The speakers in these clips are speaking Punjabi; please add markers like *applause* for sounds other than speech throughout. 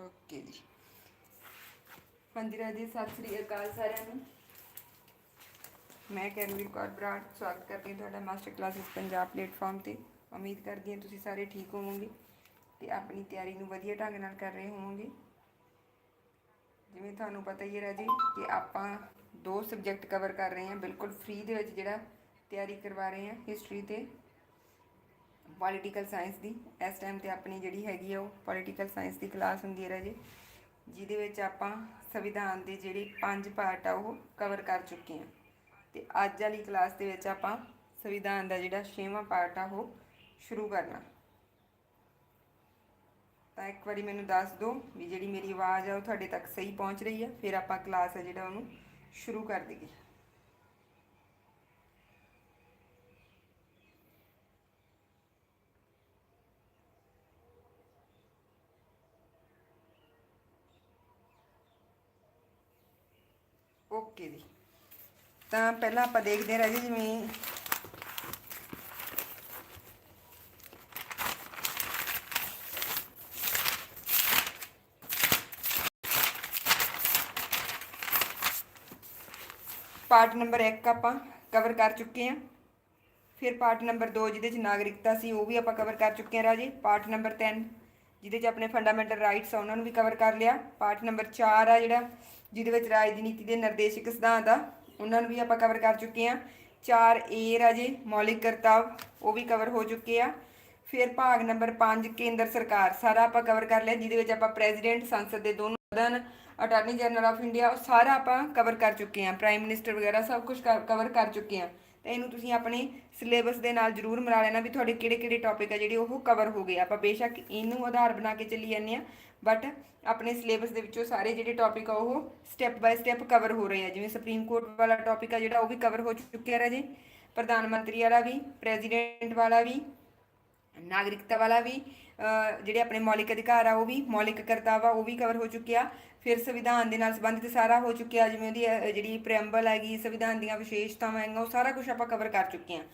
ਓਕੇ ਜੀ। ਹਾਂਜੀ ਰਾਜੀ, ਸਤਿ ਸ੍ਰੀ ਅਕਾਲ ਸਾਰਿਆਂ ਨੂੰ। ਮੈਂ ਕਰਨਵੀਰ ਕੌਰ ਬਰਾੜ, ਸਵਾਗਤ ਕਰਦੀ ਹਾਂ ਤੁਹਾਡਾ ਮਾਸਟਰ ਕਲਾਸਿਸ ਪੰਜਾਬ ਪਲੇਟਫਾਰਮ ਤੇ। ਉਮੀਦ ਕਰਦੀ ਹਾਂ ਤੁਸੀਂ ਸਾਰੇ ਠੀਕ ਹੋਵੋਗੇ ਤੇ ਆਪਣੀ ਤਿਆਰੀ ਨੂੰ ਵਧੀਆ ਢੰਗ ਨਾਲ ਕਰ ਰਹੇ ਹੋਵੋਗੇ। ਜਿਵੇਂ ਤੁਹਾਨੂੰ ਪਤਾ ਹੀ ਹੈ ਰਾਜੀ ਕਿ ਆਪਾਂ ਦੋ ਸਬਜੈਕਟ ਕਵਰ ਕਰ ਰਹੇ ਹਾਂ, ਬਿਲਕੁਲ ਫ੍ਰੀ ਦੇ ਵਿੱਚ ਜਿਹੜਾ ਤਿਆਰੀ ਕਰਵਾ ਰਹੇ ਹਾਂ ਹਿਸਟਰੀ ਤੇ। ਪੋਲੀਟੀਕਲ ਸਾਇੰਸ ਦੀ। ਇਸ ਟਾਈਮ ਤੇ ਆਪਣੀ ਜਿਹੜੀ ਹੈਗੀ ਆ ਉਹ ਪੋਲੀਟੀਕਲ ਸਾਇੰਸ ਦੀ ਕਲਾਸ ਹੁੰਦੀ ਹੈ ਰਾਜੇ, ਜਿਹਦੇ ਵਿੱਚ ਆਪਾਂ ਸੰਵਿਧਾਨ ਦੇ ਜਿਹੜੇ ਪੰਜ ਪਾਰਟ ਆ ਉਹ ਕਵਰ ਕਰ ਚੁੱਕੇ ਹਾਂ। ਤੇ ਅੱਜ ਵਾਲੀ ਕਲਾਸ ਦੇ ਵਿੱਚ ਆਪਾਂ ਸੰਵਿਧਾਨ ਦਾ ਜਿਹੜਾ ਛੇਵਾਂ ਪਾਰਟ ਆ ਉਹ ਸ਼ੁਰੂ ਕਰਨਾ। ਤਾਂ ਇੱਕ ਵਾਰੀ ਮੈਨੂੰ ਦੱਸ ਦਿਓ ਵੀ ਜਿਹੜੀ ਮੇਰੀ ਆਵਾਜ਼ ਆ ਉਹ ਤੁਹਾਡੇ ਤੱਕ ਸਹੀ ਪਹੁੰਚ ਰਹੀ ਹੈ ਫਿਰ ਆਪਾਂ ਕਲਾਸ ਹੈ ਜਿਹੜਾ ਉਹਨੂੰ ਸ਼ੁਰੂ ਕਰ ਦਈਏ। ਓਕੇ ਜੀ। ਤਾਂ ਪਹਿਲਾਂ ਆਪਾਂ ਦੇਖਦੇ ਹਾਂ ਰਾਜੇ ਜਿਵੇਂ ਪਾਰਟ ਨੰਬਰ 1 ਆਪਾਂ ਕਵਰ ਕਰ ਚੁੱਕੇ ਹਾਂ। ਫਿਰ ਪਾਰਟ ਨੰਬਰ 2 ਜਿਹਦੇ ਚ ਨਾਗਰਿਕਤਾ ਸੀ, ਉਹ ਵੀ ਆਪਾਂ ਕਵਰ ਕਰ ਚੁੱਕੇ ਹਾਂ ਰਾਜੇ। ਪਾਰਟ ਨੰਬਰ 3 ਜਿਹਦੇ ਚ ਆਪਣੇ ਫੰਡਾਮੈਂਟਲ ਰਾਈਟਸ ਆ, ਉਹਨਾਂ ਨੂੰ ਵੀ ਕਵਰ ਕਰ ਲਿਆ। ਪਾਰਟ ਨੰਬਰ 4 ਆ ਜਿਹੜਾ ਜਿਹਦੇ ਵਿੱਚ ਰਾਜਨੀਤੀ ਦੇ ਨਿਰਦੇਸ਼ਕ ਸਿਧਾਂਤ ਆ, ਉਹਨਾਂ ਨੂੰ ਵੀ ਆਪਾਂ ਕਵਰ ਕਰ ਚੁੱਕੇ ਹਾਂ। 4 ਏ ਰਾਜੇ ਮੌਲਿਕ ਕਰਤੱਵ, ਉਹ ਵੀ ਕਵਰ ਹੋ ਚੁੱਕੇ ਆ। ਫਿਰ ਭਾਗ ਨੰਬਰ 5 ਕੇਂਦਰ ਸਰਕਾਰ, ਸਾਰਾ ਆਪਾਂ ਕਵਰ ਕਰ ਲਿਆ, ਜਿਹਦੇ ਵਿੱਚ ਆਪਾਂ ਪ੍ਰੈਜ਼ੀਡੈਂਟ ਸੰਸਦ ਦੇ ਦੋਨੋਂ ਸਦਨ ਅਟਾਰਨੀ ਜਨਰਲ ਆਫ ਇੰਡੀਆ ਉਹ ਸਾਰਾ ਆਪਾਂ ਕਵਰ ਕਰ ਚੁੱਕੇ ਹਾਂ। ਪ੍ਰਾਈਮ ਮਿਨਿਸਟਰ ਵਗੈਰਾ ਸਭ ਕੁਝ ਕਵਰ ਕਰ ਚੁੱਕੇ ਹਾਂ। ਤਾਂ ਇਹਨੂੰ ਤੁਸੀਂ ਆਪਣੇ ਸਿਲੇਬਸ ਦੇ ਨਾਲ ਜ਼ਰੂਰ ਮਿਲਾ ਲੈਣਾ ਵੀ ਤੁਹਾਡੇ ਕਿਹੜੇ ਕਿਹੜੇ ਟੌਪਿਕ ਆ ਜਿਹੜੇ ਉਹ ਕਵਰ ਹੋ ਗਏ। ਆਪਾਂ ਬੇਸ਼ੱਕ ਇਹਨੂੰ ਆਧਾਰ ਬਣਾ ਕੇ ਚੱਲੀ ਜਾਂਦੇ ਆ ਬਟ ਆਪਣੇ ਸਿਲੇਬਸ ਦੇ ਵਿੱਚੋਂ ਸਾਰੇ ਜਿਹੜੇ ਟੌਪਿਕ ਆ, ਉਹ ਸਟੈਪ ਬਾਏ ਸਟੈਪ ਕਵਰ ਹੋ ਰਹੇ ਆ। ਜਿਵੇਂ ਸੁਪਰੀਮ ਕੋਰਟ ਵਾਲਾ ਟੌਪਿਕ ਆ ਜਿਹੜਾ, ਉਹ ਵੀ ਕਵਰ ਹੋ ਚੁੱਕਿਆ ਰਾਜੇ ਪ੍ਰਧਾਨ ਮੰਤਰੀ ਵਾਲਾ ਵੀ ਪ੍ਰੈਜ਼ੀਡੈਂਟ ਵਾਲਾ ਵੀ, ਨਾਗਰਿਕਤਾ ਵਾਲਾ ਵੀ ਜਿਹੜੇ ਆਪਣੇ ਮੌਲਿਕ ਅਧਿਕਾਰ ਆ, ਉਹ ਵੀ, ਮੌਲਿਕ ਕਰਤੱਵ ਆ ਉਹ ਵੀ ਕਵਰ ਹੋ ਚੁੱਕਿਆ। ਫਿਰ ਸੰਵਿਧਾਨ ਦੇ ਨਾਲ ਸੰਬੰਧਿਤ ਸਾਰਾ ਹੋ ਚੁੱਕਿਆ, ਜਿਵੇਂ ਉਹਦੀ ਜਿਹੜੀ ਪ੍ਰੈੰਬਲ ਹੈਗੀ, ਸੰਵਿਧਾਨ ਦੀਆਂ ਵਿਸ਼ੇਸ਼ਤਾਵਾਂ ਹੈਗੀਆਂ, ਉਹ ਸਾਰਾ ਕੁਝ ਆਪਾਂ ਕਵਰ ਕਰ ਚੁੱਕੇ ਹਾਂ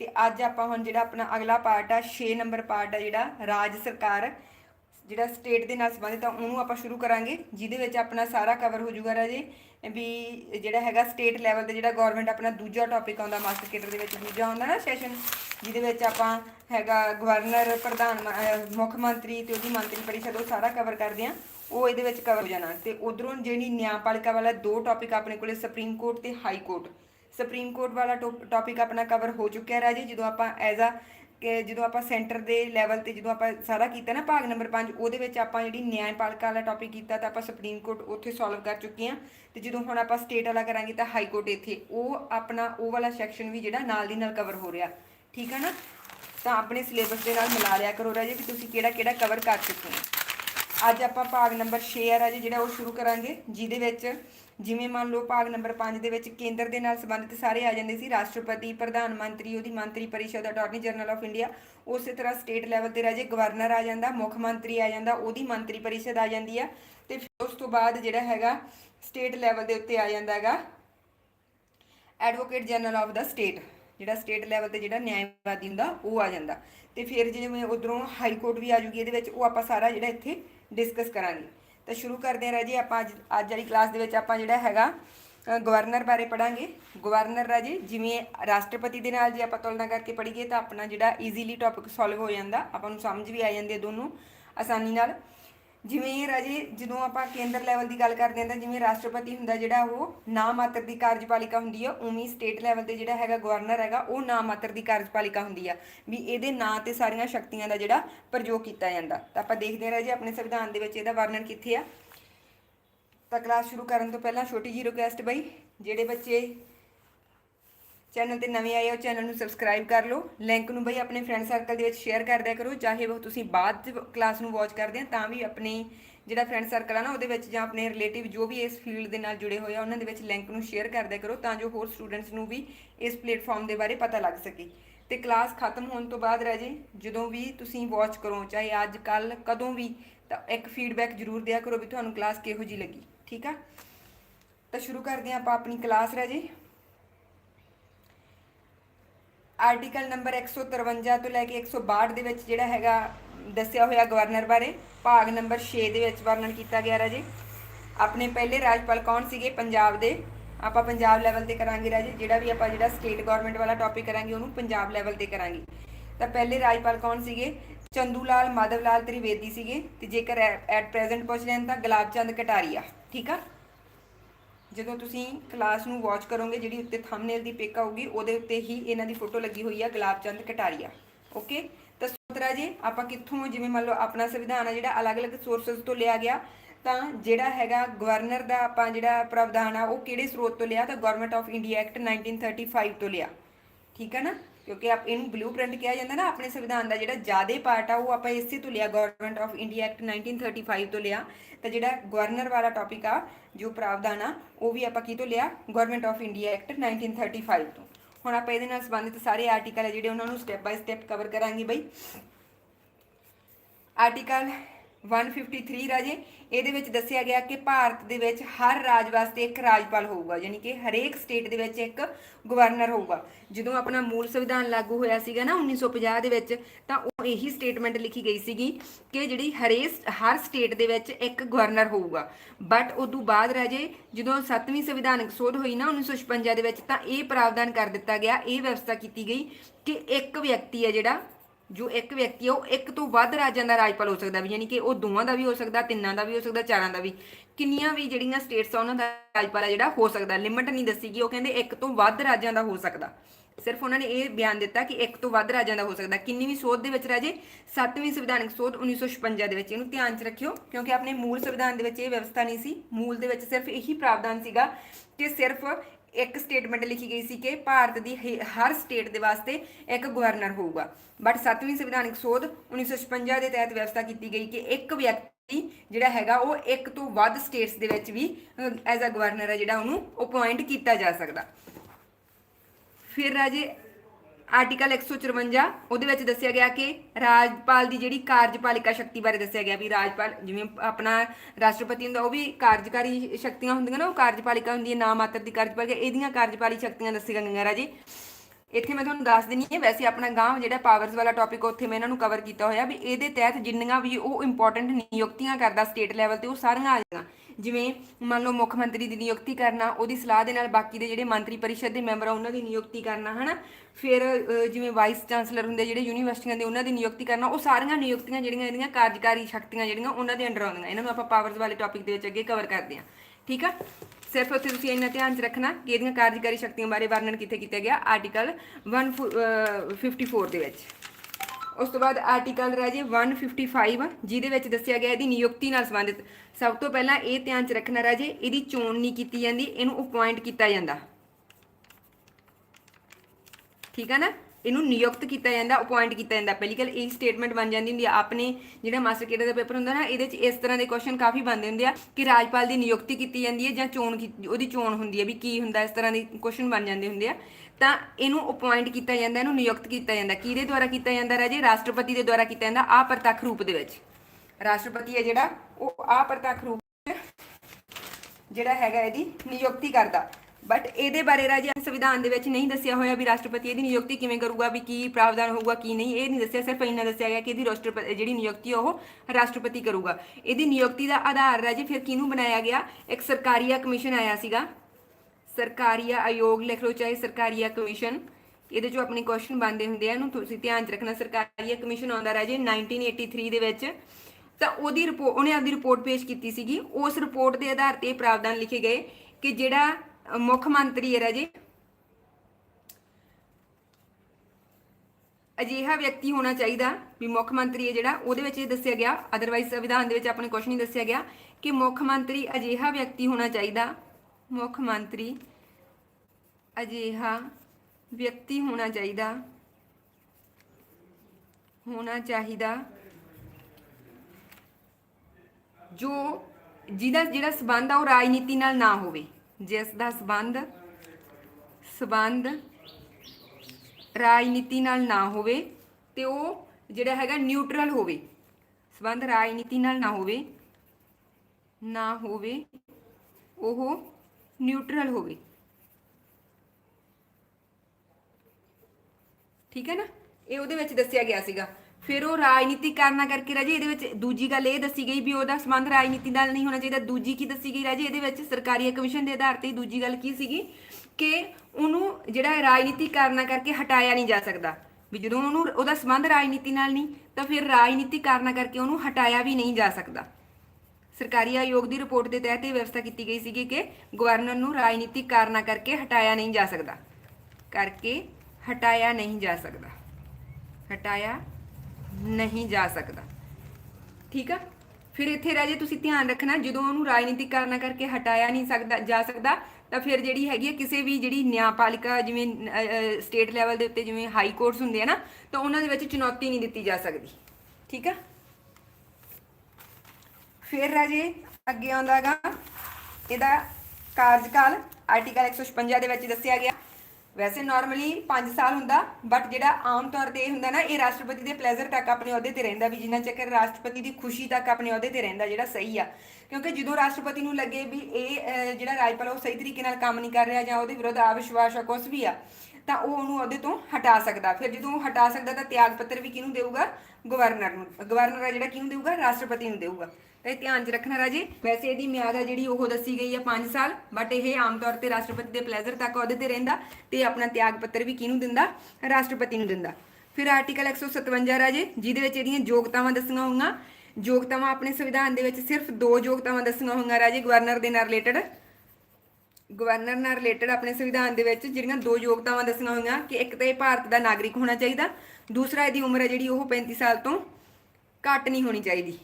ਤੇ ਅੱਜ ਆਪਾਂ ਹੁਣ ਜਿਹੜਾ ਆਪਣਾ ਅਗਲਾ ਪਾਰਟ ਆ 6 ਨੰਬਰ ਪਾਰਟ ਆ ਜਿਹੜਾ ਰਾਜ ਸਰਕਾਰ ਜਿਹੜਾ ਸਟੇਟ ਦੇ ਨਾਲ ਸੰਬੰਧਿਤ ਆ, ਉਹਨੂੰ ਆਪਾਂ ਸ਼ੁਰੂ ਕਰਾਂਗੇ, ਜਿਹਦੇ ਵਿੱਚ ਆਪਣਾ ਸਾਰਾ ਕਵਰ ਹੋ ਜਾਊਗਾ ਰਾਜੇ। ਵੀ ਜਿਹੜਾ ਹੈਗਾ ਸਟੇਟ ਲੈਵਲ ਤੇ ਜਿਹੜਾ ਗਵਰਨਮੈਂਟ ਆਪਣਾ ਦੂਜਾ ਟੌਪਿਕ ਆਉਂਦਾ ਮਾਸਟਰ ਕੇਡਰ ਦੇ ਵਿੱਚ ਦੂਜਾ ਆਉਂਦਾ ਨਾ ਸੈਸ਼ਨ ਜਿਹਦੇ ਵਿੱਚ ਆਪਾਂ ਹੈਗਾ ਗਵਰਨਰ ਪ੍ਰਧਾਨ ਮੁੱਖ ਮੰਤਰੀ ਤੇ ਉਹਦੀ ਮੰਤਰੀ ਪਰਿਸ਼ਦ, ਉਹ ਸਾਰਾ ਕਵਰ ਕਰਦੇ ਆ। ਉਹ ਇਹਦੇ ਵਿੱਚ ਕਵਰ ਹੋ ਜਾਣਾ। ਤੇ ਉਧਰੋਂ ਜਿਹੜੀ ਨਿਆਂਪਾਲਿਕਾ ਵਾਲਾ ਦੋ ਟੌਪਿਕ ਆਪਣੇ ਕੋਲੇ ਸੁਪਰੀਮ ਕੋਰਟ ਤੇ ਹਾਈ ਕੋਰਟ ਸੁਪਰੀਮ ਕੋਰਟ ਵਾਲਾ ਟੌਪਿਕ ਆਪਣਾ ਕਵਰ ਹੋ ਚੁੱਕਿਆ ਰਾਜੇ, ਜਦੋਂ ਆਪਾਂ ਐਜ਼ ਆ ਕਿ ਜਦੋਂ ਆਪਾਂ ਸੈਂਟਰ ਦੇ ਲੈਵਲ ਤੇ ਜਦੋਂ ਆਪਾਂ ਸਾਰਾ ਕੀਤਾ ਨਾ ਭਾਗ ਨੰਬਰ 5 ਉਹਦੇ ਵਿੱਚ ਆਪਾਂ ਜਿਹੜੀ ਨਿਆਂਪਾਲਿਕਾ ਵਾਲਾ ਟੌਪਿਕ ਕੀਤਾ ਤਾਂ ਆਪਾਂ ਸੁਪਰੀਮ ਕੋਰਟ ਉੱਥੇ ਸੋਲਵ ਕਰ ਚੁੱਕੇ ਹਾਂ। ਤੇ ਜਦੋਂ ਹੁਣ ਆਪਾਂ ਸਟੇਟ ਵਾਲਾ ਕਰਾਂਗੇ ਤਾਂ ਹਾਈ ਕੋਰਟ ਇੱਥੇ, ਉਹ ਆਪਣਾ ਉਹ ਵਾਲਾ ਸੈਕਸ਼ਨ ਵੀ ਜਿਹੜਾ ਨਾਲ ਦੀ ਨਾਲ ਕਵਰ ਹੋ ਰਿਹਾ। ਠੀਕ ਹੈ ਨਾ? ਤਾਂ ਆਪਣੇ ਸਿਲੇਬਸ ਦੇ ਨਾਲ ਮਿਲਾ ਲਿਆ ਕਰੋ ਰਾਜੇ ਵੀ ਤੁਸੀਂ ਕਿਹੜਾ ਕਿਹੜਾ ਕਵਰ ਕਰ ਚੁੱਕੇ ਹੋ। ਅੱਜ ਆਪਾਂ ਭਾਗ ਨੰਬਰ 6 ਆ ਰਾਜੇ, ਜਿਹੜਾ ਉਹ ਸ਼ੁਰੂ ਕਰਾਂਗੇ, ਜਿਹਦੇ ਵਿੱਚ ਜਿਵੇਂ ਮੰਨ ਲਓ ਭਾਗ ਨੰਬਰ 5 ਦੇ ਵਿੱਚ ਕੇਂਦਰ ਦੇ ਨਾਲ ਸੰਬੰਧਿਤ ਸਾਰੇ ਆ ਜਾਂਦੇ ਸੀ, ਰਾਸ਼ਟਰਪਤੀ, ਪ੍ਰਧਾਨ ਮੰਤਰੀ, ਉਹਦੀ ਮੰਤਰੀ ਪਰਿਸ਼ਦ ਅਟਾਰਨੀ ਜਨਰਲ ਆਫ ਇੰਡੀਆ ਉਸੇ ਤਰ੍ਹਾਂ ਸਟੇਟ ਲੈਵਲ ਤੇ ਰਾਜੇ ਗਵਰਨਰ ਆ ਜਾਂਦਾ, ਮੁੱਖ ਮੰਤਰੀ ਆ ਜਾਂਦਾ, ਉਹਦੀ ਮੰਤਰੀ ਪਰਿਸ਼ਦ ਆ ਜਾਂਦੀ ਆ, ਤੇ ਫਿਰ ਉਸ ਤੋਂ ਬਾਅਦ ਜਿਹੜਾ ਹੈਗਾ ਸਟੇਟ ਲੈਵਲ ਦੇ ਉੱਤੇ ਆ ਜਾਂਦਾ ਹੈਗਾ ਐਡਵੋਕੇਟ ਜਨਰਲ ਆਫ ਦਾ ਸਟੇਟ ਜਿਹੜਾ ਸਟੇਟ ਲੈਵਲ ਤੇ ਜਿਹੜਾ ਨਿਆਂਵਾਦੀ ਹੁੰਦਾ, ਉਹ ਆ ਜਾਂਦਾ, ਤੇ ਫਿਰ ਜਿਵੇਂ ਉਧਰੋਂ ਹਾਈ ਕੋਰਟ ਵੀ ਆ ਜੂਗੀ, ਇਹਦੇ ਵਿੱਚ ਉਹ ਆਪਾਂ ਸਾਰਾ ਜਿਹੜਾ ਇੱਥੇ ਡਿਸਕਸ ਕਰਾਂਗੇ। ਤਾਂ ਸ਼ੁਰੂ ਕਰਦੇ ਹਾਂ ਰਾਜੀ, ਆਪਾਂ ਅੱਜ ਅੱਜ ਵਾਲੀ ਕਲਾਸ ਦੇ ਵਿੱਚ ਆਪਾਂ ਜਿਹੜਾ ਹੈਗਾ ਗਵਰਨਰ ਬਾਰੇ ਪੜਾਂਗੇ ਗਵਰਨਰ ਰਾਜੀ, ਜਿਵੇਂ ਰਾਸ਼ਟਰਪਤੀ ਦੇ ਨਾਲ ਜੇ ਆਪਾਂ ਤੁਲਨਾ ਕਰਕੇ ਪੜ੍ਹੀਏ ਤਾਂ ਆਪਣਾ ਜਿਹੜਾ ਈਜ਼ੀਲੀ ਟੌਪਿਕ ਸੋਲਵ ਹੋ ਜਾਂਦਾ, ਆਪਾਂ ਨੂੰ ਸਮਝ ਵੀ ਆ ਜਾਂਦੇ ਦੋਨੋਂ ਆਸਾਨੀ ਨਾਲ। ਜਿਵੇਂ ਰਾਜੇ, ਜਦੋਂ ਆਪਾਂ ਕੇਂਦਰ ਲੈਵਲ ਦੀ ਗੱਲ ਕਰਦੇ ਹਾਂ ਤਾਂ ਜਿਵੇਂ ਰਾਸ਼ਟਰਪਤੀ ਹੁੰਦਾ ਜਿਹੜਾ ਉਹ ਨਾ ਮਾਤਰ ਦੀ ਕਾਰਜਪਾਲਿਕਾ ਹੁੰਦੀ ਆ, ਉਵੇਂ ਸਟੇਟ ਲੈਵਲ ਤੇ ਜਿਹੜਾ ਹੈਗਾ ਗਵਰਨਰ ਹੈਗਾ, ਉਹ ਨਾ ਮਾਤਰ ਦੀ ਕਾਰਜਪਾਲਿਕਾ ਹੁੰਦੀ ਆ, ਵੀ ਇਹਦੇ ਨਾਂ ਤੇ ਸਾਰੀਆਂ ਸ਼ਕਤੀਆਂ ਦਾ ਜਿਹੜਾ ਪ੍ਰਯੋਗ ਕੀਤਾ ਜਾਂਦਾ। ਤਾਂ ਆਪਾਂ ਦੇਖਦੇ ਹਾਂ ਰਾਜੇ ਆਪਣੇ ਸੰਵਿਧਾਨ ਦੇ ਵਿੱਚ ਇਹਦਾ ਵਰਣਨ ਕਿੱਥੇ ਆ? ਤਾਂ ਕਲਾਸ ਸ਼ੁਰੂ ਕਰਨ ਤੋਂ ਪਹਿਲਾਂ ਛੋਟੀ ਜੀ ਰਿਕੁਐਸਟ ਬਈ, ਜਿਹੜੇ ਬੱਚੇ ਚੈਨਲ ਤੇ ਨਵੇਂ ਆਏ ਹੋ, ਚੈਨਲ ਨੂੰ ਸਬਸਕ੍ਰਾਈਬ ਕਰ ਲਓ। ਲਿੰਕ ਨੂੰ ਬਈ ਆਪਣੇ ਫਰੈਂਡ ਸਰਕਲ ਦੇ ਵਿੱਚ ਸ਼ੇਅਰ ਕਰ ਦਿਆ ਕਰੋ। ਚਾਹੇ ਉਹ ਤੁਸੀਂ ਬਾਅਦ ਚ ਕਲਾਸ ਨੂੰ ਵਾਚ ਕਰਦੇ ਆ, ਤਾਂ ਵੀ ਆਪਣੇ ਜਿਹੜਾ ਫਰੈਂਡ ਸਰਕਲ ਆ ਨਾ, ਉਹਦੇ ਵਿੱਚ ਜਾਂ ਆਪਣੇ ਰਿਲੇਟਿਵ ਜੋ ਵੀ ਇਸ ਫੀਲਡ ਦੇ ਨਾਲ ਜੁੜੇ ਹੋਏ ਆ, ਉਹਨਾਂ ਦੇ ਵਿੱਚ ਲਿੰਕ ਨੂੰ ਸ਼ੇਅਰ ਕਰ ਦਿਆ ਕਰੋ, ਤਾਂ ਜੋ ਹੋਰ ਸਟੂਡੈਂਟਸ ਨੂੰ ਵੀ ਇਸ ਪਲੇਟਫਾਰਮ ਦੇ ਬਾਰੇ ਪਤਾ ਲੱਗ ਸਕੇ। ਤੇ ਕਲਾਸ ਖਤਮ ਹੋਣ ਤੋਂ ਬਾਅਦ ਰਾਜੇ, ਜਦੋਂ ਵੀ ਤੁਸੀਂ ਵਾਚ ਕਰੋ, ਚਾਹੇ ਅੱਜ ਕੱਲ ਕਦੋਂ ਵੀ, ਤਾਂ ਇੱਕ ਫੀਡਬੈਕ ਜ਼ਰੂਰ ਦਿਆ ਕਰੋ ਵੀ ਤੁਹਾਨੂੰ ਕਲਾਸ ਕਿਹੋ ਜੀ ਲੱਗੀ, ਠੀਕ ਆ? ਤਾਂ ਸ਼ੁਰੂ ਕਰਦੇ ਹਾਂ ਆਪਾਂ ਆਪਣੀ ਕਲਾਸ ਰਾਜੇ। ਆਰਟੀਕਲ ਨੰਬਰ 153 ਤੋਂ ਲੈ ਕੇ 162 ਦੇ ਵਿੱਚ ਜਿਹੜਾ ਹੈਗਾ ਦੱਸਿਆ ਹੋਇਆ ਗਵਰਨਰ ਬਾਰੇ, ਭਾਗ ਨੰਬਰ 6 ਦੇ ਵਿੱਚ ਵਰਣਨ ਕੀਤਾ ਗਿਆ ਰਾਜੇ। ਆਪਣੇ ਪਹਿਲੇ ਰਾਜਪਾਲ ਕੌਣ ਸੀਗੇ? ਪੰਜਾਬ ਦੇ। ਆਪਾਂ ਪੰਜਾਬ ਲੈਵਲ ਤੇ ਕਰਾਂਗੇ ਰਾਜੇ। ਜਿਹੜਾ ਵੀ ਆਪਾਂ ਜਿਹੜਾ ਸਟੇਟ ਗਵਰਨਮੈਂਟ ਵਾਲਾ ਟੌਪਿਕ ਕਰਾਂਗੇ, ਉਹਨੂੰ ਪੰਜਾਬ ਲੈਵਲ ਤੇ ਕਰਾਂਗੇ। ਤਾਂ ਪਹਿਲੇ ਰਾਜਪਾਲ ਕੌਣ ਸੀਗੇ? ਚੰਦੂ ਲਾਲ ਮਾਧਵ ਲਾਲ ਤ੍ਰਿਵੇਦੀ ਸੀਗੇ। ਤੇ ਜੇਕਰ ਐਟ ਪ੍ਰੈਜ਼ੈਂਟ ਪੁੱਛ ਲੈਣ ਤਾਂ ਗੁਲਾਬ ਚੰਦ ਕਟਾਰੀਆ। ਠੀਕ ਆ? ਜਦੋਂ ਤੁਸੀਂ ਕਲਾਸ ਨੂੰ ਵਾਚ ਕਰੋਗੇ, ਜਿਹੜੀ ਉੱਤੇ ਥੰਬਨੇਲ ਦੀ ਪਿਕ ਆਊਗੀ, ਉਹਦੇ ਉੱਤੇ ਹੀ ਇਹਨਾਂ ਦੀ ਫੋਟੋ ਲੱਗੀ ਹੋਈ ਆ ਗੁਲਾਬ ਚੰਦ ਕਟਾਰੀਆ। ਓਕੇ ਤਾਂ ਸੋਤਰਾ ਜੀ, ਆਪਾਂ ਕਿੱਥੋਂ ਜਿਵੇਂ ਮੰਨ ਲਓ ਆਪਣਾ ਸੰਵਿਧਾਨ ਆ, ਜਿਹੜਾ ਅਲੱਗ-ਅਲੱਗ ਸੋਰਸਸ ਤੋਂ ਲਿਆ ਗਿਆ, ਤਾਂ ਜਿਹੜਾ ਹੈਗਾ ਗਵਰਨਰ ਦਾ ਆਪਾਂ ਜਿਹੜਾ ਪ੍ਰਾਵਧਾਨ ਆ, ਉਹ ਕਿਹੜੇ ਸਰੋਤ ਤੋਂ ਲਿਆ? ਤਾਂ ਗਵਰਨਮੈਂਟ ਆਫ ਇੰਡੀਆ ਐਕਟ 1935 ਤੋਂ ਲਿਆ। ਠੀਕ ਹੈ ਨਾ? ਕਿਉਂਕਿ ਆਪ ਇਹਨੂੰ ਬਲੂਪ੍ਰਿੰਟ ਕਿਹਾ ਜਾਂਦਾ ਨਾ, ਆਪਣੇ ਸੰਵਿਧਾਨ ਦਾ ਜਿਹੜਾ ਜ਼ਿਆਦਾ ਪਾਰਟ ਆ, ਉਹ ਆਪਾਂ ਇਸੇ ਤੋਂ ਲਿਆ ਗਵਰਨਮੈਂਟ ਆਫ ਇੰਡੀਆ ਐਕਟ 1935 ਤੋਂ ਲਿਆ। ਤਾਂ ਜਿਹੜਾ ਗਵਰਨਰ ਵਾਲਾ ਟੌਪਿਕ ਆ, ਜੋ ਪ੍ਰਾਵਧਾਨ ਆ, ਉਹ ਵੀ ਆਪਾਂ ਕੀ ਤੋਂ ਲਿਆ? ਗਵਰਨਮੈਂਟ ਆਫ ਇੰਡੀਆ ਐਕਟ 1935 ਤੋਂ। ਹੁਣ ਆਪਾਂ ਇਹਦੇ ਨਾਲ ਸੰਬੰਧਿਤ ਸਾਰੇ ਆਰਟੀਕਲ ਆ ਜਿਹੜੇ ਉਹਨਾਂ ਨੂੰ ਸਟੈਪ ਬਾਈ ਸਟੈਪ ਕਵਰ ਕਰਾਂਗੇ ਬਈ। ਆਰਟੀਕਲ 153 ਰਾਜੇ ਇਹਦੇ ਵਿੱਚ ਦੱਸਿਆ ਗਿਆ ਕਿ ਭਾਰਤ ਦੇ ਵਿੱਚ ਹਰ ਰਾਜ ਵਾਸਤੇ ਇੱਕ ਰਾਜਪਾਲ ਹੋਊਗਾ, ਯਾਨੀ ਕਿ ਹਰੇਕ ਸਟੇਟ ਦੇ ਵਿੱਚ ਇੱਕ ਗਵਰਨਰ ਹੋਊਗਾ। ਜਦੋਂ ਆਪਣਾ ਮੂਲ ਸੰਵਿਧਾਨ ਲਾਗੂ ਹੋਇਆ ਸੀਗਾ ਨਾ 1950 ਦੇ ਵਿੱਚ, ਤਾਂ ਉਹ ਇਹੀ ਸਟੇਟਮੈਂਟ ਲਿਖੀ ਗਈ ਸੀਗੀ ਕਿ ਜਿਹੜੀ ਹਰੇਕ ਹਰ ਸਟੇਟ ਦੇ ਵਿੱਚ ਇੱਕ ਗਵਰਨਰ ਹੋਊਗਾ। ਬਟ ਉਦੋਂ ਬਾਅਦ ਰਾਜੇ ਜਦੋਂ 7ਵੀਂ ਸੰਵਿਧਾਨਕ ਸੋਧ ਹੋਈ ਨਾ 1956 ਦੇ ਵਿੱਚ, ਤਾਂ ਇਹ ਪ੍ਰਾਵਧਾਨ ਕਰ ਦਿੱਤਾ ਗਿਆ, ਇਹ ਵਿਵਸਥਾ ਕੀਤੀ ਗਈ ਕਿ ਇੱਕ ਵਿਅਕਤੀ ਹੈ ਜਿਹੜਾ ਜੋ ਇੱਕ ਵਿਅਕਤੀ ਹੈ ਉਹ ਇੱਕ ਤੋਂ ਵੱਧ ਰਾਜਾਂ ਦਾ ਰਾਜਪਾਲ ਹੋ ਸਕਦਾ ਵੀ, ਯਾਨੀ ਕਿ ਉਹ ਦੋਵਾਂ ਦਾ ਵੀ ਹੋ ਸਕਦਾ, ਤਿੰਨਾਂ ਦਾ ਵੀ ਹੋ ਸਕਦਾ, ਚਾਰਾਂ ਦਾ ਵੀ। ਕਿੰਨੀਆਂ ਵੀ ਜਿਹੜੀਆਂ ਸਟੇਟਸ ਆ, ਉਹਨਾਂ ਦਾ ਰਾਜਪਾਲ ਆ ਜਿਹੜਾ, ਹੋ ਸਕਦਾ। ਲਿਮਟ ਨਹੀਂ ਦੱਸੀ ਗਈ, ਉਹ ਕਹਿੰਦੇ ਇੱਕ ਤੋਂ ਵੱਧ ਰਾਜਾਂ ਦਾ ਹੋ ਸਕਦਾ। ਸਿਰਫ ਉਹਨਾਂ ਨੇ ਇਹ ਬਿਆਨ ਦਿੱਤਾ ਕਿ ਇੱਕ ਤੋਂ ਵੱਧ ਰਾਜਾਂ ਦਾ ਹੋ ਸਕਦਾ। ਕਿੰਨੀਵੀਂ ਸੋਧ ਦੇ ਵਿੱਚ ਰਾਜੇ? 7ਵੀਂ ਸੰਵਿਧਾਨਕ ਸੋਧ 1956 ਦੇ ਵਿੱਚ। ਇਹਨੂੰ ਧਿਆਨ 'ਚ ਰੱਖਿਓ, ਕਿਉਂਕਿ ਆਪਣੇ ਮੂਲ ਸੰਵਿਧਾਨ ਦੇ ਵਿੱਚ ਇਹ ਵਿਵਸਥਾ ਨਹੀਂ ਸੀ। ਮੂਲ ਦੇ ਵਿੱਚ ਸਿਰਫ ਇਹੀ ਪ੍ਰਾਵਧਾਨ ਸੀਗਾ ਕਿ ਸਿਰਫ ਇੱਕ ਸਟੇਟਮੈਂਟ ਲਿਖੀ ਗਈ ਸੀ ਕਿ ਭਾਰਤ ਦੀ ਹਰ ਸਟੇਟ ਦੇ ਵਾਸਤੇ ਇੱਕ ਗਵਰਨਰ ਹੋਊਗਾ। ਬਟ 7ਵੀਂ ਸੰਵਿਧਾਨਕ ਸੋਧ 1956 ਦੇ ਤਹਿਤ ਵਿਵਸਥਾ ਕੀਤੀ ਗਈ ਕਿ ਇੱਕ ਵਿਅਕਤੀ ਜਿਹੜਾ ਹੈਗਾ ਉਹ ਇੱਕ ਤੋਂ ਵੱਧ ਸਟੇਟਸ ਦੇ ਵਿੱਚ ਵੀ ਐਜ਼ ਅ ਗਵਰਨਰ ਹੈ ਜਿਹੜਾ ਉਹਨੂੰ ਅਪਾਇੰਟ ਕੀਤਾ ਜਾ ਸਕਦਾ। ਫਿਰ ਰਾਜੇ ਆਰਟੀਕਲ 154 ਉਹਦੇ ਵਿੱਚ ਦੱਸਿਆ ਗਿਆ ਕਿ ਰਾਜਪਾਲ ਦੀ ਜਿਹੜੀ ਕਾਰਜਪਾਲਿਕਾ ਸ਼ਕਤੀ ਬਾਰੇ ਦੱਸਿਆ ਗਿਆ ਵੀ ਰਾਜਪਾਲ ਜਿਵੇਂ ਆਪਣਾ ਰਾਸ਼ਟਰਪਤੀ ਹੁੰਦਾ, ਉਹ ਵੀ ਕਾਰਜਕਾਰੀ ਸ਼ਕਤੀਆਂ ਹੁੰਦੀਆਂ ਨਾ, ਉਹ ਕਾਰਜਪਾਲਿਕਾ ਹੁੰਦੀ ਹੈ ਨਾ ਮਾਤਰ ਦੀ ਕਾਰਜਪਾਲਿਕਾ, ਇਹਦੀਆਂ ਕਾਰਜਪਾਲੀ ਸ਼ਕਤੀਆਂ ਦੱਸੀਆਂ ਗਈਆਂ ਰਾਜੇ ਇੱਥੇ ਮੈਂ ਤੁਹਾਨੂੰ ਦੱਸ ਦਿੰਨੀ ਹੈ, ਵੈਸੇ ਆਪਣਾ ਗਾਂਵ ਜਿਹੜਾ ਪਾਵਰਸ ਵਾਲਾ ਟੌਪਿਕ ਉੱਥੇ ਮੈਂ ਇਹਨਾਂ ਨੂੰ ਕਵਰ ਕੀਤਾ ਹੋਇਆ ਵੀ ਇਹਦੇ ਤਹਿਤ ਜਿੰਨੀਆਂ ਵੀ ਉਹ ਇੰਪੋਰਟੈਂਟ ਨਿਯੁਕਤੀਆਂ ਕਰਦਾ ਸਟੇਟ ਲੈਵਲ ਤੇ, ਉਹ ਸਾਰੀਆਂ ਆ ਜਾਣਾ। ਜਿਵੇਂ ਮੰਨ ਲਓ ਮੁੱਖ ਮੰਤਰੀ ਦੀ ਨਿਯੁਕਤੀ ਕਰਨਾ, ਉਹਦੀ ਸਲਾਹ ਦੇ ਨਾਲ ਬਾਕੀ ਦੇ ਜਿਹੜੇ ਮੰਤਰੀ ਪਰਿਸ਼ਦ ਦੇ ਮੈਂਬਰ ਆ, ਉਹਨਾਂ ਦੀ ਨਿਯੁਕਤੀ ਕਰਨਾ, ਹਨਾ? ਫਿਰ ਜਿਵੇਂ ਵਾਈਸ ਚਾਂਸਲਰ ਹੁੰਦੇ, ਜਿਹੜੇ ਯੂਨੀਵਰਸਿਟੀਆਂ ਦੇ, ਉਹਨਾਂ ਦੀ ਨਿਯੁਕਤੀ ਕਰਨਾ, ਉਹ ਸਾਰੀਆਂ ਨਿਯੁਕਤੀਆਂ ਜਿਹੜੀਆਂ ਇਹਦੀਆਂ ਕਾਰਜਕਾਰੀ ਸ਼ਕਤੀਆਂ ਜਿਹੜੀਆਂ ਉਹਨਾਂ ਦੇ ਅੰਡਰ ਆਉਂਦੀਆਂ। ਇਹਨਾਂ ਨੂੰ ਆਪਾਂ ਪਾਵਰਸ ਵਾਲੇ ਟੌਪਿਕ ਦੇ ਵਿੱਚ ਅੱਗੇ ਕਵਰ ਕਰਦੇ ਹਾਂ। ਠੀਕ ਆ? ਸਿਰਫ ਉੱਥੇ ਤੁਸੀਂ ਇੰਨਾ ਧਿਆਨ 'ਚ ਰੱਖਣਾ ਕਿ ਇਹਦੀਆਂ ਕਾਰਜਕਾਰੀ ਸ਼ਕਤੀਆਂ ਬਾਰੇ ਵਰਣਨ ਕਿੱਥੇ ਕੀਤਾ ਗਿਆ? ਆਰਟੀਕਲ 154 ਦੇ ਵਿੱਚ। ਉਸ ਤੋਂ ਬਾਅਦ ਆਰਟੀਕਲ ਰਾਜੇ 155 ਜਿਹਦੇ ਵਿੱਚ ਦੱਸਿਆ ਗਿਆ ਇਹਦੀ ਨਿਯੁਕਤੀ ਨਾਲ ਸੰਬੰਧਿਤ। ਸਭ ਤੋਂ ਪਹਿਲਾਂ ਇਹ ਧਿਆਨ 'ਚ ਰੱਖਣਾ ਰਾਜੇ, ਇਹਦੀ ਚੋਣ ਨਹੀਂ ਕੀਤੀ ਜਾਂਦੀ, ਇਹਨੂੰ ਅਪਾਇੰਟ ਕੀਤਾ ਜਾਂਦਾ। ਠੀਕ ਆ ਨਾ? ਇਹਨੂੰ ਨਿਯੁਕਤ ਕੀਤਾ ਜਾਂਦਾ ਅਪਾਇੰਟ ਕੀਤਾ ਜਾਂਦਾ। ਪਹਿਲੀ ਗੱਲ, ਇਹ ਸਟੇਟਮੈਂਟ ਬਣ ਜਾਂਦੀ ਹੁੰਦੀ ਆ। ਆਪਣੇ ਜਿਹੜਾ ਮਾਸਟਰ ਕੇਡਰ ਦਾ ਪੇਪਰ ਹੁੰਦਾ ਨਾ, ਇਹਦੇ 'ਚ ਇਸ ਤਰ੍ਹਾਂ ਦੇ ਕੁਐਸਚਨ ਕਾਫੀ ਬਣਦੇ ਹੁੰਦੇ ਆ ਕਿ ਰਾਜਪਾਲ ਦੀ ਨਿਯੁਕਤੀ ਕੀਤੀ ਜਾਂਦੀ ਹੈ ਜਾਂ ਚੋਣ ਕੀਤੀ- ਉਹਦੀ ਚੋਣ ਹੁੰਦੀ ਹੈ ਵੀ ਕੀ ਹੁੰਦਾ, ਇਸ ਤਰ੍ਹਾਂ ਦੇ ਕੁਐਸਚਨ ਬਣ ਜਾਂਦੇ ਹੁੰਦੇ ਆ। ਤਾਂ ਇਹਨੂੰ ਅਪਾਇੰਟ ਕੀਤਾ ਜਾਂਦਾ, ਇਹਨੂੰ ਨਿਯੁਕਤ ਕੀਤਾ ਜਾਂਦਾ। ਕਿਹਦੇ ਦੁਆਰਾ ਕੀਤਾ ਜਾਂਦਾ ਰਾਜੇ? ਰਾਸ਼ਟਰਪਤੀ ਦੇ ਦੁਆਰਾ ਕੀਤਾ ਜਾਂਦਾ ਆ ਪ੍ਰਤੱਖ ਰੂਪ ਦੇ ਵਿੱਚ। ਰਾਸ਼ਟਰਪਤੀ ਹੈ ਜਿਹੜਾ, ਉਹ ਆ ਪ੍ਰਤੱਖ ਰੂਪ ਜਿਹੜਾ ਹੈਗਾ ਇਹਦੀ ਨਿਯੁਕਤੀ ਕਰਦਾ। ਬਟ ਇਹਦੇ ਬਾਰੇ ਰਾਜੇ ਸੰਵਿਧਾਨ ਦੇ ਵਿੱਚ ਨਹੀਂ ਦੱਸਿਆ ਹੋਇਆ ਵੀ ਰਾਸ਼ਟਰਪਤੀ ਇਹਦੀ ਨਿਯੁਕਤੀ ਕਿਵੇਂ ਕਰੂਗਾ, ਵੀ ਕੀ ਪ੍ਰਾਵਧਾਨ ਹੋਊਗਾ, ਕੀ ਨਹੀਂ। ਇਹ ਨਹੀਂ ਦੱਸਿਆ, ਸਿਰਫ ਇੰਨਾ ਦੱਸਿਆ ਗਿਆ ਕਿ ਇਹਦੀ ਰਾਸ਼ਟਰਪਤੀ ਜਿਹੜੀ ਨਿਯੁਕਤੀ ਆ ਉਹ ਰਾਸ਼ਟਰਪਤੀ ਕਰੂਗਾ। ਇਹਦੀ ਨਿਯੁਕਤੀ ਦਾ ਆਧਾਰ ਰਾਜੇ ਫਿਰ ਕਿਹਨੂੰ ਬਣਾਇਆ ਗਿਆ? ਇੱਕ ਸਰਕਾਰੀਆ ਕਮਿਸ਼ਨ ਆਇਆ ਸੀਗਾ। ਸਰਕਾਰੀਆ ਆਯੋਗ ਲਿਖ ਲਓ, ਚਾਹੇ ਸਰਕਾਰੀਆ ਕਮਿਸ਼ਨ, ਇਹਦੇ ਚੋਂ ਆਪਣੇ ਕੁਐਸਚਨ ਬਣਦੇ ਹੁੰਦੇ ਆ, ਇਹਨੂੰ ਤੁਸੀਂ ਧਿਆਨ 'ਚ ਰੱਖਣਾ ਸਰਕਾਰੀਆ ਕਮਿਸ਼ਨ ਆਉਂਦਾ ਰਾਜੇ 1983 ਦੇ ਵਿੱਚ, ਤਾਂ ਉਹਦੀ ਰਿਪੋਰਟ ਉਹਨੇ ਆਪਦੀ ਰਿਪੋਰਟ ਪੇਸ਼ ਕੀਤੀ ਸੀਗੀ, ਉਸ ਰਿਪੋਰਟ ਦੇ ਆਧਾਰ ਤੇ ਪ੍ਰਾਵਧਾਨ ਲਿਖੇ ਗਏ ਕਿ ਜਿਹੜਾ ਮੁੱਖ ਮੰਤਰੀ ਹੈ ਰਾਜੇ, ਅਜਿਹਾ ਵਿਅਕਤੀ ਹੋਣਾ ਚਾਹੀਦਾ ਵੀ ਮੁੱਖ ਮੰਤਰੀ ਹੈ ਜਿਹੜਾ, ਉਹਦੇ ਵਿੱਚ ਇਹ ਦੱਸਿਆ ਗਿਆ ਅਦਰਵਾਈਜ਼ ਸੰਵਿਧਾਨ ਦੇ ਵਿੱਚ ਆਪਣੇ ਕੁਝ ਨਹੀਂ ਦੱਸਿਆ ਗਿਆ ਕਿ ਮੁੱਖ ਮੰਤਰੀ ਅਜਿਹਾ ਵਿਅਕਤੀ ਹੋਣਾ ਚਾਹੀਦਾ ਮੁੱਖ ਮੰਤਰੀ ਅਜਿਹਾ ਵਿਅਕਤੀ ਹੋਣਾ ਚਾਹੀਦਾ ਹੋਣਾ ਚਾਹੀਦਾ ਜੋ ਜਿਹਦਾ ਜਿਹੜਾ ਸਬੰਧ ਆ ਉਹ ਰਾਜਨੀਤੀ ਨਾਲ ਨਾ ਹੋਵੇ। ਜਿਸ ਦਾ ਸਬੰਧ ਸਬੰਧ ਰਾਜਨੀਤੀ ਨਾਲ ਨਾ ਹੋਵੇ ਤੇ ਉਹ ਜਿਹੜਾ ਹੈਗਾ ਨਿਊਟਰਲ ਹੋਵੇ। ਸਬੰਧ ਰਾਜਨੀਤੀ ਨਾਲ ਨਾ ਹੋਵੇ ਨਾ ਹੋਵੇ, ਉਹ ਨਿਊਟਰਲ ਹੋਵੇ। ਠੀਕ ਹੈ ਨਾ? ਇਹ ਉਹਦੇ ਵਿੱਚ ਦੱਸਿਆ ਗਿਆ ਸੀਗਾ। ਫਿਰ ਉਹ ਰਾਜਨੀਤਿਕ ਕਾਰਨਾਂ ਕਰਕੇ ਰਾਜੇ, ਇਹਦੇ ਵਿੱਚ ਦੂਜੀ ਗੱਲ ਇਹ ਦੱਸੀ ਗਈ ਵੀ ਉਹਦਾ ਸੰਬੰਧ ਰਾਜਨੀਤੀ ਨਾਲ ਨਹੀਂ ਹੋਣਾ ਚਾਹੀਦਾ। ਦੂਜੀ ਕੀ ਦੱਸੀ ਗਈ ਰਾਜੇ? ਇਹਦੇ ਵਿੱਚ ਸਰਕਾਰੀ ਕਮਿਸ਼ਨ ਦੇ ਆਧਾਰ ਤੇ ਦੂਜੀ ਗੱਲ ਕੀ ਸੀਗੀ ਕਿ ਉਹਨੂੰ ਜਿਹੜਾ ਰਾਜਨੀਤਿਕ ਕਾਰਨਾਂ ਕਰਕੇ ਹਟਾਇਆ ਨਹੀਂ ਜਾ ਸਕਦਾ। ਵੀ ਜਦੋਂ ਉਹਨੂੰ, ਉਹਦਾ ਸੰਬੰਧ ਰਾਜਨੀਤੀ ਨਾਲ ਨਹੀਂ, ਤਾਂ ਫਿਰ ਰਾਜਨੀਤਿਕ ਕਾਰਨਾਂ ਕਰਕੇ ਉਹਨੂੰ ਹਟਾਇਆ ਵੀ ਨਹੀਂ ਜਾ ਸਕਦਾ। ਸਰਕਾਰੀ ਆਯੋਗ ਦੀ ਰਿਪੋਰਟ ਦੇ ਤਹਿਤ ਇਹ ਵਿਵਸਥਾ ਕੀਤੀ ਗਈ ਸੀਗੀ ਕਿ ਗਵਰਨਰ ਨੂੰ ਰਾਜਨੀਤਿਕ ਕਾਰਨਾਂ ਕਰਕੇ ਹਟਾਇਆ ਨਹੀਂ ਜਾ ਸਕਦਾ। ਕਰਕੇ ਹਟਾਇਆ ਨਹੀਂ ਜਾ ਸਕਦਾ। ਹਟਾਇਆ ਨਹੀਂ ਜਾ ਸਕਦਾ। ਠੀਕ ਆ? ਫਿਰ ਇੱਥੇ ਰਾਜੇ ਤੁਸੀਂ ਧਿਆਨ ਰੱਖਣਾ, ਜਦੋਂ ਉਹਨੂੰ ਰਾਜਨੀਤਿਕ ਕਾਰਨਾਂ ਕਰਕੇ ਹਟਾਇਆ ਨਹੀਂ ਸਕਦਾ, ਜਾ ਸਕਦਾ, ਤਾਂ ਫਿਰ ਜਿਹੜੀ ਹੈਗੀ ਹੈ ਕਿਸੇ ਵੀ ਜਿਹੜੀ ਨਿਆਂਪਾਲਿਕਾ, ਜਿਵੇਂ ਸਟੇਟ ਲੈਵਲ ਦੇ ਉੱਤੇ ਜਿਵੇਂ ਹਾਈ ਕੋਰਟਸ ਹੁੰਦੇ ਆ ਨਾ, ਤਾਂ ਉਹਨਾਂ ਦੇ ਵਿੱਚ ਚੁਣੌਤੀ ਨਹੀਂ ਦਿੱਤੀ ਜਾ ਸਕਦੀ। ਠੀਕ ਆ? ਫਿਰ ਰਾਜੇ ਅੱਗੇ ਆਉਂਦਾਗਾ ਇਹਦਾ ਕਾਰਜਕਾਲ ਆਰਟੀਕਲ 156 ਦੇ ਵਿੱਚ ਦੱਸਿਆ ਗਿਆ। ਵੈਸੇ ਨਾਰਮਲੀ 5 ਸਾਲ ਹੁੰਦਾ ਬਟ ਜਿਹੜਾ ਆਮ ਤੌਰ ਤੇ ਇਹ ਹੁੰਦਾ ਨਾ, ਇਹ ਰਾਸ਼ਟਰਪਤੀ ਦੇ ਪਲੇਜ਼ਰ ਤੱਕ ਆਪਣੇ ਅਹੁਦੇ ਤੇ ਰਹਿੰਦਾ ਵੀ, ਜਿੰਨਾ ਚੱਕਰ ਰਾਸ਼ਟਰਪਤੀ ਦੀ ਖੁਸ਼ੀ ਤੱਕ ਆਪਣੇ ਅਹੁਦੇ ਤੇ ਰਹਿੰਦਾ ਜਿਹੜਾ ਸਹੀ ਆ। ਕਿਉਂਕਿ ਜਦੋਂ ਰਾਸ਼ਟਰਪਤੀ ਨੂੰ ਲੱਗੇ ਵੀ ਇਹ ਜਿਹੜਾ ਰਾਜਪਾਲ ਉਹ ਸਹੀ ਤਰੀਕੇ ਨਾਲ ਕੰਮ ਨਹੀਂ ਕਰ ਰਿਹਾ ਜਾਂ ਉਹਦੇ ਵਿਰੁੱਧ ਅਵਿਸ਼ਵਾਸ ਆ ਕੁਝ ਵੀ ਆ, ਤਾਂ ਉਹ ਉਹਨੂੰ ਉਹਦੇ ਤੋਂ ਹਟਾ ਸਕਦਾ। ਫਿਰ ਜਦੋਂ ਉਹ ਹਟਾ ਸਕਦਾ, ਤਾਂ ਤਿਆਗ ਪੱਤਰ ਵੀ ਕਿਹਨੂੰ ਦੇਊਗਾ? ਗਵਰਨਰ ਨੂੰ। ਗਵਰਨਰ ਆ ਜਿਹੜਾ ਕਿਹਨੂੰ ਦੇਊਗਾ? ਰਾਸ਼ਟਰਪਤੀ ਨੂੰ ਦੇਊਗਾ। ਇਹ ਧਿਆਨ 'ਚ ਰੱਖਣਾ ਰਾਜੇ। ਵੈਸੇ ਇਹਦੀ ਮਿਆਦ ਹੈ ਜਿਹੜੀ ਉਹ ਦੱਸੀ ਗਈ ਹੈ 5 ਸਾਲ ਬਟ ਇਹ ਆਮ ਤੌਰ ਤੇ ਰਾਸ਼ਟਰਪਤੀ ਦੇ ਪਲੇਜ਼ਰ ਤੱਕ ਉਹਦੇ ਤੇ ਰਹਿੰਦਾ ਤੇ ਆਪਣਾ ਤਿਆਗ ਪੱਤਰ ਵੀ ਕਿਹਨੂੰ ਦਿੰਦਾ? ਰਾਸ਼ਟਰਪਤੀ ਨੂੰ ਦਿੰਦਾ। ਫਿਰ ਆਰਟੀਕਲ 157 ਰਾਜੇ, ਜਿਹਦੇ ਵਿੱਚ ਇਹਦੀਆਂ ਯੋਗਤਾਵਾਂ ਦੱਸੀਆਂ ਹੋਈਆਂ। ਯੋਗਤਾਵਾਂ ਆਪਣੇ ਸੰਵਿਧਾਨ ਦੇ ਵਿੱਚ ਸਿਰਫ ਦੋ ਯੋਗਤਾਵਾਂ ਦੱਸੀਆਂ ਹੋਈਆਂ ਰਾਜੇ, ਗਵਰਨਰ ਦੇ ਨਾਲ ਰਿਲੇਟਡ ਗਵਰਨਰ ਨਾਲ ਰਿਲੇਟਡ ਆਪਣੇ ਸੰਵਿਧਾਨ ਦੇ ਵਿੱਚ ਜਿਹੜੀਆਂ ਦੋ ਯੋਗਤਾਵਾਂ ਦੱਸੀਆਂ ਹੋਈਆਂ ਕਿ ਇੱਕ ਤਾਂ ਇਹ ਭਾਰਤ ਦਾ ਨਾਗਰਿਕ ਹੋਣਾ ਚਾਹੀਦਾ, ਦੂਸਰਾ ਇਹਦੀ ਉਮਰ ਹੈ ਜਿਹੜੀ ਉਹ 35 ਸਾਲ ਤੋਂ ਘੱਟ ਨਹੀਂ ਹੋਣੀ ਚਾਹੀਦੀ।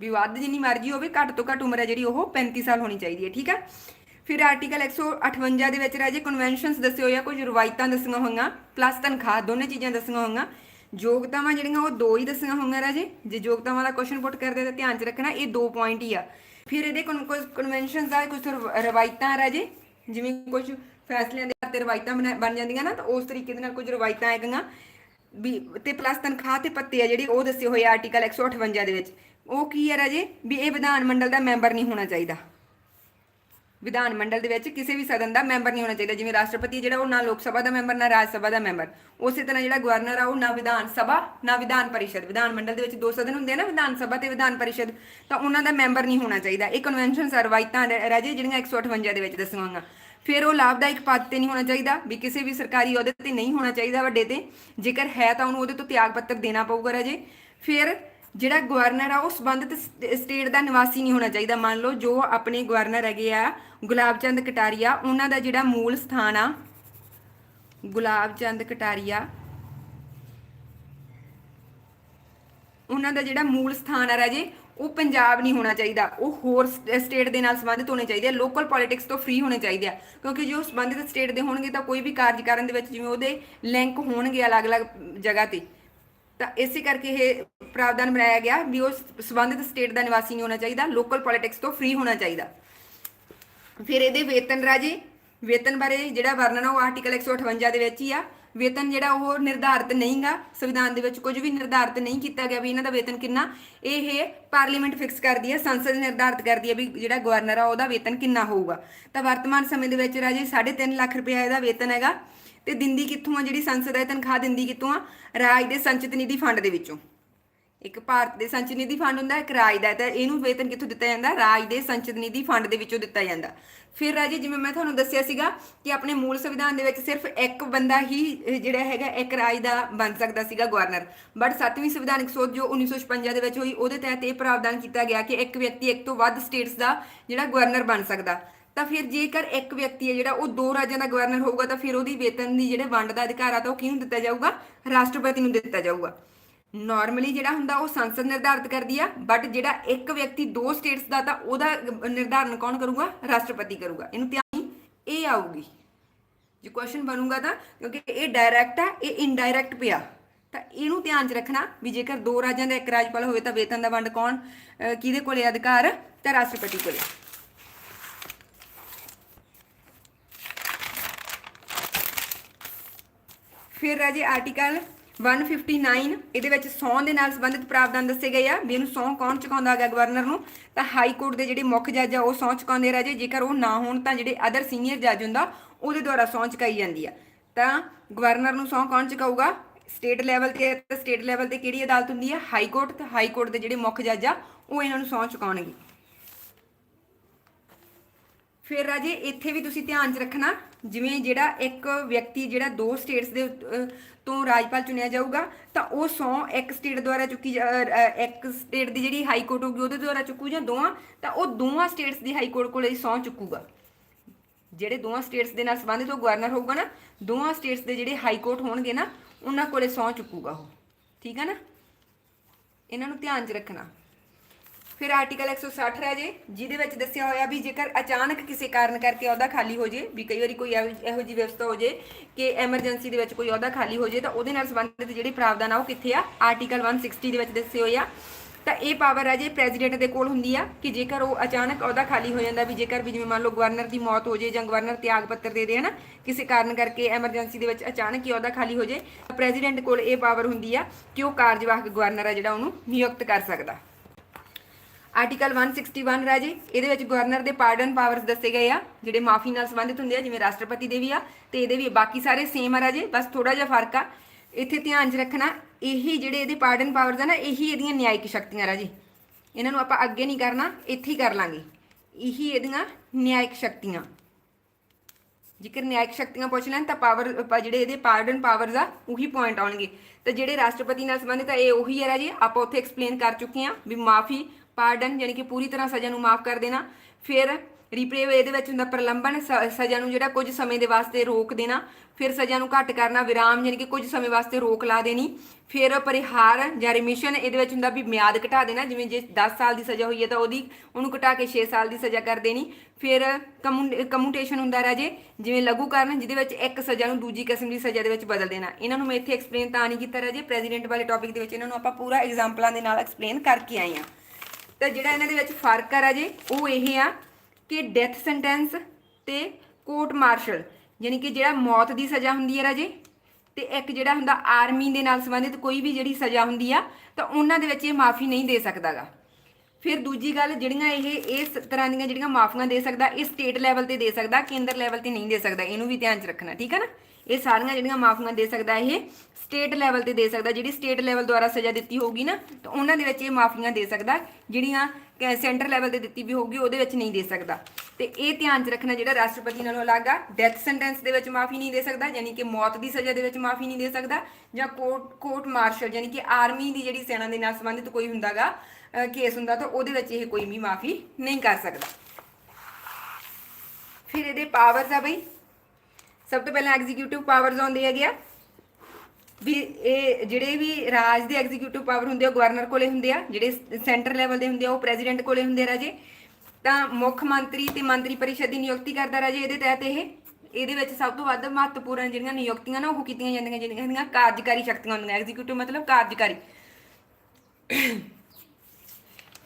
ਵੀ ਵੱਧ ਜਿੰਨੀ ਮਰਜ਼ੀ ਹੋਵੇ, ਘੱਟ ਤੋਂ ਘੱਟ ਉਮਰ ਹੈ ਜਿਹੜੀ ਉਹ 35 ਸਾਲ ਹੋਣੀ ਚਾਹੀਦੀ ਹੈ, ਠੀਕ ਹੈ? ਫਿਰ ਆਰਟੀਕਲ 158 ਦੇ ਵਿੱਚ ਰਾਜੇ ਕਨਵੈਨਸ਼ਨਸ ਦੱਸੇ ਹੋਏ ਆ ਕੁਝ ਰਵਾਇਤਾਂ ਦੱਸੀਆਂ ਹੋਈਆਂ ਪਲੱਸ ਤਨਖਾਹ, ਦੋਨੇ ਚੀਜ਼ਾਂ ਦੱਸੀਆਂ ਹੋਈਆਂ, ਯੋਗਤਾਵਾਂ ਜਿਹੜੀਆਂ ਉਹ ਦੋ ਹੀ ਦੱਸੀਆਂ ਹੋਈਆਂ ਰਾਜੇ ਜੇ ਯੋਗਤਾਵਾਂ ਦਾ ਕੁਐਸਚਨ ਪੁੱਟ ਕਰਦੇ ਤਾਂ ਧਿਆਨ 'ਚ ਰੱਖਣਾ, ਇਹ ਦੋ ਪੁਆਇੰਟ ਹੀ ਆ। ਫਿਰ ਇਹਦੇ ਕੁਝ ਕਨਵੈਨਸ਼ਨਸ ਦਾ ਕੁਝ ਰਵਾਇਤਾਂ ਰਾਜੇ ਜਿਵੇਂ ਕੁਝ ਫੈਸਲਿਆਂ ਦੇ ਤੇ ਰਵਾਇਤਾਂ ਬਣਾ- ਬਣ ਜਾਂਦੀਆਂ ਨਾ, ਤਾਂ ਉਸ ਤਰੀਕੇ ਦੇ ਨਾਲ ਕੁਝ ਰਵਾਇਤਾਂ ਹੈਗੀਆਂ, ਵੀ ਤੇ ਪਲੱਸ ਤਨਖਾਹ ਤੇ ਪੱਤੇ ਆ ਜਿਹੜੇ ਉਹ ਦੱਸੇ ਹੋਏ ਆ ਆਰਟੀਕਲ 158 ਦੇ ਵਿੱਚ। ਉਹ ਕੀ ਹੈ ਰਾਜੇ? ਵੀ ਇਹ ਵਿਧਾਨ ਮੰਡਲ ਦਾ ਮੈਂਬਰ ਨਹੀਂ ਹੋਣਾ ਚਾਹੀਦਾ। ਵਿਧਾਨ ਮੰਡਲ ਦੇ ਵਿੱਚ ਕਿਸੇ ਵੀ ਸਦਨ ਦਾ ਮੈਂਬਰ ਨਹੀਂ ਹੋਣਾ ਚਾਹੀਦਾ। ਜਿਵੇਂ ਰਾਸ਼ਟਰਪਤੀ ਜਿਹੜਾ ਉਹ ਨਾ ਲੋਕ ਸਭਾ ਦਾ ਮੈਂਬਰ, ਨਾ ਰਾਜ ਸਭਾ ਦਾ ਮੈਂਬਰ। ਉਸੇ ਤਰ੍ਹਾਂ ਜਿਹੜਾ ਗਵਰਨਰ ਆ ਉਹ ਨਾ ਵਿਧਾਨ ਸਭਾ, ਨਾ ਵਿਧਾਨ ਪਰਿਸ਼ਦ। ਵਿਧਾਨ ਮੰਡਲ ਦੇ ਵਿੱਚ ਦੋ ਸਦਨ ਹੁੰਦੇ ਆ ਨਾ, ਵਿਧਾਨ ਸਭਾ ਤੇ ਵਿਧਾਨ ਪਰਿਸ਼ਦ। ਤਾਂ ਉਹਨਾਂ ਦਾ ਮੈਂਬਰ ਨਹੀਂ ਹੋਣਾ ਚਾਹੀਦਾ। ਇਹ ਕਨਵੈਨਸ਼ਨ ਸਰਵਾਇਤਾਂ ਰਾਜੇ, ਜਿਹੜੀਆਂ 158 ਦੇ ਵਿੱਚ ਦੱਸੀਆਂ ਫਿਰ ਉਹ ਲਾਭਦਾਇਕ ਪਦ ਤੇ ਨਹੀਂ ਹੋਣਾ ਚਾਹੀਦਾ। ਵੀ ਕਿਸੇ ਵੀ ਸਰਕਾਰੀ ਅਹੁਦੇ ਤੇ ਨਹੀਂ ਹੋਣਾ ਚਾਹੀਦਾ ਵੱਡੇ ਤੇ। ਜੇਕਰ ਹੈ ਤਾਂ ਉਹਨੂੰ ਉਹਦੇ ਤੋਂ ਤਿਆਗ ਪੱਤਰ ਦੇਣਾ ਪਊਗਾ ਰਾਜੇ। ਫਿਰ ਜਿਹੜਾ ਗਵਰਨਰ ਆ, ਉਹ ਸੰਬੰਧਿਤ ਸਟੇਟ ਦਾ ਨਿਵਾਸੀ ਨਹੀਂ ਹੋਣਾ ਚਾਹੀਦਾ। ਮੰਨ ਲਓ ਜੋ ਆਪਣੇ ਗਵਰਨਰ ਹੈਗੇ ਆ, ਗੁਲਾਬ ਚੰਦ ਕਟਾਰੀਆ, ਉਹਨਾਂ ਦਾ ਜਿਹੜਾ ਮੂਲ ਸਥਾਨ ਆ, ਗੁਲਾਬ ਚੰਦ ਕਟਾਰੀਆ, ਉਹਨਾਂ ਦਾ ਜਿਹੜਾ ਮੂਲ ਸਥਾਨ ਆ ਰਾਜੇ, ਉਹ ਪੰਜਾਬ ਨਹੀਂ ਹੋਣਾ ਚਾਹੀਦਾ। ਉਹ ਹੋਰ ਸਟੇਟ ਦੇ ਨਾਲ ਸੰਬੰਧਿਤ ਹੋਣੇ ਚਾਹੀਦੇ ਆ। ਲੋਕਲ ਪੋਲਿਟਿਕਸ ਤੋਂ ਫ੍ਰੀ ਹੋਣੇ ਚਾਹੀਦੇ ਆ। ਕਿਉਂਕਿ ਜੋ ਸੰਬੰਧਿਤ ਸਟੇਟ ਦੇ ਹੋਣਗੇ ਤਾਂ ਕੋਈ ਵੀ ਕਾਰਜ ਕਰਨ ਦੇ ਵਿੱਚ ਜਿਵੇਂ ਉਹਦੇ ਲਿੰਕ ਹੋਣਗੇ ਅਲੱਗ-ਅਲੱਗ ਜਗ੍ਹਾ ਤੇ। ਤਾਂ ਇਸੇ ਕਰਕੇ ਇਹ ਪ੍ਰਾਵਧਾਨ ਬਣਾਇਆ ਗਿਆ ਵੀ ਉਹ ਸੰਬੰਧਿਤ ਸਟੇਟ ਦਾ ਨਿਵਾਸੀ ਨਹੀਂ ਹੋਣਾ ਚਾਹੀਦਾ ਲੋਕਲ ਪੋਲਿਟਿਕਸ ਤੋਂ ਫ੍ਰੀ ਹੋਣਾ ਚਾਹੀਦਾ। ਫਿਰ ਇਹਦੇ ਵੇਤਨ ਰਾਜੇ, ਵੇਤਨ ਬਾਰੇ ਜਿਹੜਾ ਵਰਣਨ ਆ ਉਹ ਆਰਟੀਕਲ 158 ਦੇ ਵਿੱਚ ਹੀ ਆ। ਵੇਤਨ ਜਿਹੜਾ ਉਹ ਨਿਰਧਾਰਿਤ ਨਹੀਂਗਾ ਸੰਵਿਧਾਨ ਦੇ ਵਿੱਚ ਕੁਝ ਵੀ ਨਿਰਧਾਰਿਤ ਨਹੀਂ ਕੀਤਾ ਗਿਆ ਵੀ ਇਹਨਾਂ ਦਾ ਵੇਤਨ ਕਿੰਨਾ। ਇਹ ਪਾਰਲੀਮੈਂਟ ਫਿਕਸ ਕਰਦੀ ਹੈ ਸੰਸਦ ਨਿਰਧਾਰਿਤ ਕਰਦੀ ਹੈ ਵੀ ਜਿਹੜਾ ਗਵਰਨਰ ਆ ਉਹਦਾ ਵੇਤਨ ਕਿੰਨਾ ਹੋਊਗਾ। ਤਾਂ ਵਰਤਮਾਨ ਸਮੇਂ ਦੇ ਵਿੱਚ ਰਾਜੇ 3.5 ਲੱਖ ਰੁਪਏ ਇਹਦਾ ਵੇਤਨ ਹੈਗਾ। ਤੇ ਦਿੰਦੀ ਕਿੱਥੋਂ ਆ? ਜਿਹੜੀ ਸੰਸਦ ਹੈ ਤਨਖਾਹ ਦਿੰਦੀ ਕਿੱਥੋਂ ਆ? ਰਾਜ ਦੇ ਸੰਚਿਤ ਨਿਧੀ ਫੰਡ ਦੇ ਵਿੱਚੋਂ। ਇੱਕ ਭਾਰਤ ਦੇ ਸੰਚਿਤ ਨਿਧੀ ਫੰਡ ਹੁੰਦਾ, ਇੱਕ ਰਾਜ ਦਾ, ਤਾਂ ਇਹਨੂੰ ਵੇਤਨ ਕਿੱਥੋਂ ਦਿੱਤਾ ਜਾਂਦਾ? ਰਾਜ ਦੇ ਸੰਚਿਤ ਨਿਧੀ ਫੰਡ ਦੇ ਵਿੱਚੋਂ ਦਿੱਤਾ ਜਾਂਦਾ। ਫਿਰ ਰਾਜੀ, ਜਿਵੇਂ ਮੈਂ ਤੁਹਾਨੂੰ ਦੱਸਿਆ ਸੀਗਾ ਕਿ ਆਪਣੇ ਮੂਲ ਸੰਵਿਧਾਨ ਦੇ ਵਿੱਚ ਸਿਰਫ ਇੱਕ ਬੰਦਾ ਹੀ ਜਿਹੜਾ ਹੈਗਾ, ਇੱਕ ਰਾਜ ਦਾ ਬਣ ਸਕਦਾ ਸੀਗਾ ਗਵਰਨਰ। ਬਟ 7ਵੀਂ ਸੰਵਿਧਾਨਕ ਸੋਧ ਜੋ 1956 ਦੇ ਵਿੱਚ ਹੋਈ, ਉਹਦੇ ਤਹਿਤ ਇਹ ਪ੍ਰਾਵਧਾਨ ਕੀਤਾ ਗਿਆ ਕਿ ਇੱਕ ਵਿਅਕਤੀ ਇੱਕ ਤੋਂ ਵੱਧ ਸਟੇਟਸ ਦਾ ਜਿਹੜਾ ਗਵਰਨਰ ਬਣ ਸਕਦਾ। ਤਾਂ ਫਿਰ ਜੇਕਰ ਇੱਕ ਵਿਅਕਤੀ ਹੈ ਜਿਹੜਾ ਉਹ ਦੋ ਰਾਜਾਂ ਦਾ ਗਵਰਨਰ ਹੋਊਗਾ, ਤਾਂ ਫਿਰ ਉਹਦੀ ਵੇਤਨ ਦੀ ਜਿਹੜੇ ਵੰਡ ਦਾ ਅਧਿਕਾਰ ਆ ਤਾਂ ਉਹ ਕਿਹਨੂੰ ਦਿੱਤਾ ਜਾਊਗਾ? ਰਾਸ਼ਟਰਪਤੀ ਨੂੰ ਦਿੱਤਾ ਜਾਊਗਾ। ਨਾਰਮਲੀ ਜਿਹੜਾ ਹੁੰਦਾ ਉਹ ਸੰਸਦ ਨਿਰਧਾਰਿਤ ਕਰਦੀ ਆ ਬਟ ਜਿਹੜਾ ਇੱਕ ਵਿਅਕਤੀ ਦੋ ਸਟੇਟਸ ਦਾ ਤਾਂ ਉਹਦਾ ਨਿਰਧਾਰਨ ਕੌਣ ਕਰੂਗਾ? ਰਾਸ਼ਟਰਪਤੀ ਕਰੂਗਾ। ਇਹਨੂੰ ਧਿਆਨ ਇਹ ਆਊਗੀ। ਜੇ ਕੁਐਸਚਨ ਬਣੂਗਾ ਤਾਂ, ਕਿਉਂਕਿ ਇਹ ਡਾਇਰੈਕਟ ਆ, ਇਹ ਇਨਡਾਇਰੈਕਟ ਪਿਆ। ਤਾਂ ਇਹਨੂੰ ਧਿਆਨ 'ਚ ਰੱਖਣਾ ਵੀ ਜੇਕਰ ਦੋ ਰਾਜਾਂ ਦਾ ਇੱਕ ਰਾਜਪਾਲ ਹੋਵੇ ਤਾਂ ਵੇਤਨ ਦਾ ਵੰਡ ਕੌਣ, ਅਹ ਕਿਹਦੇ ਕੋਲੇ ਅਧਿਕਾਰ? ਤਾਂ ਰਾਸ਼ਟਰਪਤੀ ਕੋਲੇ। ਫਿਰ ਰਾਜੇ ਆਰਟੀਕਲ 159 ਇਹਦੇ ਵਿੱਚ ਸੌਂ ਦੇ ਨਾਲ ਸੰਬੰਧਿਤ ਪ੍ਰਾਵਧਾਨ ਦੱਸੇ ਗਏ ਆ ਵੀ ਇਹਨੂੰ ਸੌਂ ਕੌਣ ਚੁਕਾਉਂਦਾ ਹੈਗਾ ਗਵਰਨਰ ਨੂੰ? ਤਾਂ ਹਾਈ ਕੋਰਟ ਦੇ ਜਿਹੜੇ ਮੁੱਖ ਜੱਜ ਆ, ਉਹ ਸੌਂ ਚੁਕਾਉਂਦੇ ਰਾਜੇ ਜੇਕਰ ਉਹ ਨਾ ਹੋਣ ਤਾਂ ਜਿਹੜੇ ਅਦਰ ਸੀਨੀਅਰ ਜੱਜ ਹੁੰਦਾ, ਉਹਦੇ ਦੁਆਰਾ ਸੌਂ ਚੁਕਾਈ ਜਾਂਦੀ ਆ। ਤਾਂ ਗਵਰਨਰ ਨੂੰ ਸੌਂ ਕੌਣ ਚੁਕਾਊਗਾ? ਸਟੇਟ ਲੈਵਲ ਤੇ ਤਾਂ ਸਟੇਟ ਲੈਵਲ ਤੇ ਕਿਹੜੀ ਅਦਾਲਤ ਹੁੰਦੀ ਹੈ ਹਾਈ ਕੋਰਟ ਤੇ ਹਾਈ ਕੋਰਟ ਦੇ ਜਿਹੜੇ ਮੁੱਖ ਜੱਜ ਆ, ਉਹ ਇਹਨਾਂ ਨੂੰ ਸਹੁੰ ਚੁਕਾਉਣਗੇ। ਫਿਰ ਰਾਜੇ, ਇੱਥੇ ਵੀ ਤੁਸੀਂ ਧਿਆਨ 'ਚ ਰੱਖਣਾ, ਜਿਵੇਂ ਜਿਹੜਾ ਇੱਕ ਵਿਅਕਤੀ, ਜਿਹੜਾ ਦੋ ਸਟੇਟਸ ਦੇ ਤੋਂ ਰਾਜਪਾਲ ਚੁਣਿਆ ਜਾਊਗਾ, ਤਾਂ ਉਹ ਸੌ ਇੱਕ ਸਟੇਟ ਦੁਆਰਾ ਚੁੱਕੀ ਜਾ- ਇੱਕ ਸਟੇਟ ਦੀ ਜਿਹੜੀ ਹਾਈ ਕੋਰਟ ਹੋਊਗੀ, ਉਹਦੇ ਦੁਆਰਾ ਚੁੱਕੂ ਜਾਂ ਦੋਵਾਂ, ਤਾਂ ਉਹ ਦੋਵਾਂ ਸਟੇਟਸ ਦੀ ਹਾਈ ਕੋਰਟ ਕੋਲੇ ਸੌ ਚੁੱਕੂਗਾ। ਜਿਹੜੇ ਦੋਵਾਂ ਸਟੇਟਸ ਦੇ ਨਾਲ ਸੰਬੰਧਿਤ, ਉਹ ਗਵਰਨਰ ਹੋਊਗਾ ਨਾ, ਦੋਵਾਂ ਸਟੇਟਸ ਦੇ ਜਿਹੜੇ ਹਾਈ ਕੋਰਟ ਹੋਣਗੇ ਨਾ, ਉਹਨਾਂ ਕੋਲੇ ਸੌ ਚੁੱਕੂਗਾ ਉਹ। ਠੀਕ ਹੈ ਨਾ? ਇਹਨਾਂ ਨੂੰ ਧਿਆਨ 'ਚ ਰੱਖਣਾ। ਫਿਰ ਆਰਟੀਕਲ 160 ਹੈ ਜੇ, ਜਿਹਦੇ ਵਿੱਚ ਦੱਸਿਆ ਹੋਇਆ ਵੀ ਜੇਕਰ ਅਚਾਨਕ ਕਿਸੇ ਕਾਰਨ ਕਰਕੇ ਅਹੁਦਾ ਖਾਲੀ ਹੋ ਜੇ, ਵੀ ਕਈ ਵਾਰੀ ਕੋਈ ਇਹੋ ਇਹੋ ਜਿਹੀ ਵਿਵਸਥਾ ਹੋ ਜੇ ਕਿ ਐਮਰਜੈਂਸੀ ਦੇ ਵਿੱਚ ਕੋਈ ਅਹੁਦਾ ਖਾਲੀ ਹੋ ਜੇ, ਤਾਂ ਉਹਦੇ ਨਾਲ ਸੰਬੰਧਿਤ ਜਿਹੜੇ ਪ੍ਰਾਵਧਾਨ ਆ ਉਹ ਕਿੱਥੇ ਆ? ਆਰਟੀਕਲ 160 ਦੇ ਵਿੱਚ ਦੱਸੇ ਹੋਏ ਆ। ਤਾਂ ਇਹ ਪਾਵਰ ਹੈ ਜੇ ਪ੍ਰੈਜ਼ੀਡੈਂਟ ਦੇ ਕੋਲ ਹੁੰਦੀ ਆ ਕਿ ਜੇਕਰ ਉਹ ਅਚਾਨਕ ਅਹੁਦਾ ਖਾਲੀ ਹੋ ਜਾਂਦਾ, ਵੀ ਜੇਕਰ ਵੀ ਜਿਵੇਂ ਮੰਨ ਲਓ ਗਵਰਨਰ ਦੀ ਮੌਤ ਹੋ ਜੇ ਜਾਂ ਗਵਰਨਰ ਤਿਆਗ ਪੱਤਰ ਦੇ ਦੇ ਹਨਾ, ਕਿਸੇ ਕਾਰਨ ਕਰਕੇ ਐਮਰਜੈਂਸੀ ਦੇ ਵਿੱਚ ਅਚਾਨਕ ਹੀ ਅਹੁਦਾ ਖਾਲੀ ਹੋ ਜੇ ਪ੍ਰੈਜ਼ੀਡੈਂਟ ਕੋਲ ਇਹ ਪਾਵਰ ਹੁੰਦੀ ਆ ਕਿ ਉਹ ਕਾਰਜਵਾਹਕ ਗਵਰਨਰ ਆ ਜਿਹੜਾ ਉਹਨੂੰ ਨਿਯੁਕਤ ਕਰ ਸਕਦਾ। ਆਰਟੀਕਲ 161 ਰਾਜੇ, ਇਹਦੇ ਵਿੱਚ ਗਵਰਨਰ ਦੇ ਪਾਰਡਨ ਪਾਵਰਸ ਦੱਸੇ ਗਏ ਆ, ਜਿਹੜੇ ਮਾਫੀ ਨਾਲ ਸੰਬੰਧਿਤ ਹੁੰਦੇ ਆ, ਜਿਵੇਂ ਰਾਸ਼ਟਰਪਤੀ ਦੇ ਵੀ ਆ, ਤੇ ਇਹਦੇ ਵੀ ਬਾਕੀ ਸਾਰੇ ਸੇਮ ਆ ਰਾਜੇ, ਬਸ ਥੋੜਾ ਜਿਹਾ ਫ਼ਰਕ ਆ। ਇੱਥੇ ਧਿਆਨ 'ਚ ਰੱਖਣਾ, ਇਹੀ ਜਿਹੜੇ ਇਹਦੇ ਪਾਰਡਨ ਪਾਵਰਸ ਆ ਨਾ, ਇਹੀ ਇਹਦੀਆਂ ਨਿਆਇਕ ਸ਼ਕਤੀਆਂ ਰਾਜੇ। ਇਹਨਾਂ ਨੂੰ ਆਪਾਂ ਅੱਗੇ ਨਹੀਂ ਕਰਨਾ, ਇੱਥੇ ਹੀ ਕਰ ਲਾਂਗੇ। ਇਹੀ ਇਹਦੀਆਂ ਨਿਆਇਕ ਸ਼ਕਤੀਆਂ। ਜੇਕਰ ਨਿਆਇਕ ਸ਼ਕਤੀਆਂ ਪੁੱਛ ਲੈਣ, ਤਾਂ ਪਾਵਰ ਜਿਹੜੇ ਇਹਦੇ ਪਾਰਡਨ ਪਾਵਰਸ ਆ, ਉਹੀ ਪੁਆਇੰਟ ਆਉਣਗੇ। ਤੇ ਜਿਹੜੇ ਰਾਸ਼ਟਰਪਤੀ ਨਾਲ ਸੰਬੰਧਿਤ ਆ, ਇਹ ਉਹੀ ਹੈ ਰਾਜੇ, ਆਪਾਂ ਉੱਥੇ ਐਕਸਪਲੇਨ ਕਰ ਚੁੱਕੇ ਆ ਵੀ ਮਾਫੀ ਪਾਰਡਨ ਯਾਨੀ ਕਿ ਪੂਰੀ ਤਰ੍ਹਾਂ ਸਜ਼ਾ ਨੂੰ ਮਾਫ ਕਰ ਦੇਣਾ, ਫਿਰ ਰਿਪਰੇਵ ਇਹਦੇ ਵਿੱਚ ਹੁੰਦਾ ਪ੍ਰਲੰਬਨ ਸ- ਸਜ਼ਾ ਨੂੰ ਜਿਹੜਾ ਕੁਝ ਸਮੇਂ ਦੇ ਵਾਸਤੇ ਰੋਕ ਦੇਣਾ, ਫਿਰ ਸਜ਼ਾ ਨੂੰ ਘੱਟ ਕਰਨਾ, ਵਿਰਾਮ ਯਾਨੀ ਕਿ ਕੁਝ ਸਮੇਂ ਵਾਸਤੇ ਰੋਕ ਲਾ ਦੇਣੀ, ਫਿਰ ਪਰਿਹਾਰ ਜਾਂ ਰਿਮਿਸ਼ਨ ਇਹਦੇ ਵਿੱਚ ਹੁੰਦਾ ਵੀ ਮਿਆਦ ਘਟਾ ਦੇਣਾ, ਜਿਵੇਂ ਜੇ 10 ਸਾਲ ਦੀ ਸਜ਼ਾ ਹੋਈ ਹੈ ਤਾਂ ਉਹਦੀ, ਉਹਨੂੰ ਘਟਾ ਕੇ 6 ਸਾਲ ਦੀ ਸਜ਼ਾ ਕਰ ਦੇਣੀ, ਫਿਰ ਕਮੂਟੇਸ਼ਨ ਹੁੰਦਾ ਰਾਜੇ, ਜਿਵੇਂ ਲਘੂ ਕਰਨ ਜਿਹਦੇ ਵਿੱਚ ਇੱਕ ਸਜ਼ਾ ਨੂੰ ਦੂਜੀ ਕਿਸਮ ਦੀ ਸਜ਼ਾ ਦੇ ਵਿੱਚ ਬਦਲ ਦੇਣਾ। ਇਹਨਾਂ ਨੂੰ ਮੈਂ ਇੱਥੇ ਐਕਸਪਲੇਨ ਤਾਂ ਨਹੀਂ ਕੀਤਾ ਰਾਜੇ ਪ੍ਰੈਜ਼ੀਡੈਂਟ ਵਾਲੇ ਟੌਪਿਕ ਦੇ ਵਿੱਚ ਇਹਨਾਂ ਨੂੰ ਆਪਾਂ ਪੂਰਾ ਐਗਜ਼ਾਮਪਲਾਂ ਦੇ ਨਾਲ ਐਕਸਪਲੇਨ ਕਰਕੇ ਆਏ ਹਾਂ। ਤਾਂ ਜਿਹੜਾ ਇਹਨਾਂ ਦੇ ਵਿੱਚ ਫ਼ਰਕ ਆ ਰਾਜੇ, ਉਹ ਇਹ ਆ ਕਿ ਡੈਥ ਸੈਂਟੈਂਸ ਤੇ ਕੋਰਟ ਮਾਰਸ਼ਲ ਯਾਨੀ ਕਿ ਜਿਹੜਾ ਮੌਤ ਦੀ ਸਜ਼ਾ ਹੁੰਦੀ ਹੈ ਰਾਜੇ, ਤੇ ਇੱਕ ਜਿਹੜਾ ਹੁੰਦਾ ਆਰਮੀ ਦੇ ਨਾਲ ਸੰਬੰਧਿਤ ਕੋਈ ਵੀ ਜਿਹੜੀ ਸਜ਼ਾ ਹੁੰਦੀ ਆ, ਤਾਂ ਉਹਨਾਂ ਦੇ ਵਿੱਚ ਇਹ ਮਾਫੀ ਨਹੀਂ ਦੇ ਸਕਦਾਗਾ। ਫਿਰ ਦੂਜੀ ਗੱਲ, ਜਿਹੜੀਆਂ ਇਹ ਇਸ ਤਰ੍ਹਾਂ ਦੀਆਂ ਜਿਹੜੀਆਂ ਮਾਫੀਆਂ ਦੇ ਸਕਦਾ, ਇਹ ਸਟੇਟ ਲੈਵਲ ਤੇ ਦੇ ਸਕਦਾ, ਕੇਂਦਰ ਲੈਵਲ ਤੇ ਨਹੀਂ ਦੇ ਸਕਦਾ, ਇਹਨੂੰ ਵੀ ਧਿਆਨ 'ਚ ਰੱਖਣਾ, ਠੀਕ ਹੈ ਨਾ? ਇਹ ਸਾਰੀਆਂ ਜਿਹੜੀਆਂ ਮਾਫੀਆਂ ਦੇ ਸਕਦਾ ਇਹ ਸਟੇਟ ਲੈਵਲ ਤੇ ਦੇ ਸਕਦਾ, ਜਿਹੜੀ ਸਟੇਟ ਲੈਵਲ ਦੁਆਰਾ ਸਜ਼ਾ ਦਿੱਤੀ ਹੋਊਗੀ ਨਾ, ਤਾਂ ਉਹਨਾਂ ਦੇ ਵਿੱਚ ਇਹ ਮਾਫੀਆਂ ਦੇ ਸਕਦਾ, ਜਿਹੜੀਆਂ ਸੈਂਟਰ ਲੈਵਲ ਤੇ ਦਿੱਤੀ ਵੀ ਹੋਊਗੀ, ਉਹਦੇ ਵਿੱਚ ਨਹੀਂ ਦੇ ਸਕਦਾ। ਤੇ ਇਹ ਧਿਆਨ 'ਚ ਰੱਖਣਾ ਜਿਹੜਾ ਰਾਸ਼ਟਰਪਤੀ ਨਾਲੋਂ ਅਲੱਗ ਆ, ਡੈਥ ਸੈਂਟੈਂਸ ਦੇ ਵਿੱਚ ਮਾਫੀ ਨਹੀਂ ਦੇ ਸਕਦਾ, ਯਾਨੀ ਕਿ ਮੌਤ ਦੀ ਸਜ਼ਾ ਦੇ ਵਿੱਚ ਮਾਫੀ ਨਹੀਂ ਦੇ ਸਕਦਾ, ਜਾਂ ਕੋਰਟ ਕੋਰਟ ਮਾਰਸ਼ਲ, ਯਾਨੀ ਕਿ ਆਰਮੀ ਦੀ ਜਿਹੜੀ ਸੈਨਾ ਦੇ ਨਾਲ ਸੰਬੰਧਿਤ ਕੋਈ ਹੁੰਦਾਗਾ ਕੇਸ ਹੁੰਦਾ, ਤਾਂ ਉਹਦੇ ਵਿੱਚ ਇਹ ਕੋਈ ਵੀ ਮਾਫੀ ਨਹੀਂ ਕਰ ਸਕਦਾ। ਫਿਰ ਇਹਦੇ ਪਾਵਰਸ ਆ ਬਈ। ਸਭ ਤੋਂ ਪਹਿਲਾਂ ਐਗਜ਼ੀਕਿਊਟਿਵ ਪਾਵਰਸ ਆਉਂਦੇ ਹੈਗੇ ਆ। ਵੀ ਇਹ ਜਿਹੜੇ ਵੀ ਰਾਜ ਦੇ ਐਗਜ਼ੀਕਿਊਟਿਵ ਪਾਵਰ ਹੁੰਦੇ ਆ ਗਵਰਨਰ ਕੋਲੇ ਹੁੰਦੇ ਆ, ਜਿਹੜੇ ਸੈਂਟਰ ਲੈਵਲ ਦੇ ਹੁੰਦੇ ਆ, ਉਹ ਪ੍ਰੈਜ਼ੀਡੈਂਟ ਕੋਲੇ ਹੁੰਦੇ ਆ ਰਾਜੇ। ਤਾਂ ਮੁੱਖ ਮੰਤਰੀ ਤੇ ਮੰਤਰੀ ਪਰਿਸ਼ਦ ਦੀ ਨਿਯੁਕਤੀ ਕਰਦਾ ਰਾਜੇ ਇਹਦੇ ਤਹਿਤ ਇਹ। ਇਹਦੇ ਵਿੱਚ ਸਭ ਤੋਂ ਵੱਧ ਮਹੱਤਵਪੂਰਨ ਜਿਹੜੀਆਂ ਨਿਯੁਕਤੀਆਂ ਨਾ, ਉਹ ਕੀਤੀਆਂ ਜਾਂਦੀਆਂ ਜਿਹੜੀਆਂ ਹੁੰਦੀਆਂ ਕਾਰਜਕਾਰੀ ਸ਼ਕਤੀਆਂ ਹੁੰਦੀਆਂ ਐਗਜ਼ੀਕਿਊਟਿਵ ਮਤਲਬ ਕਾਰਜਕਾਰੀ।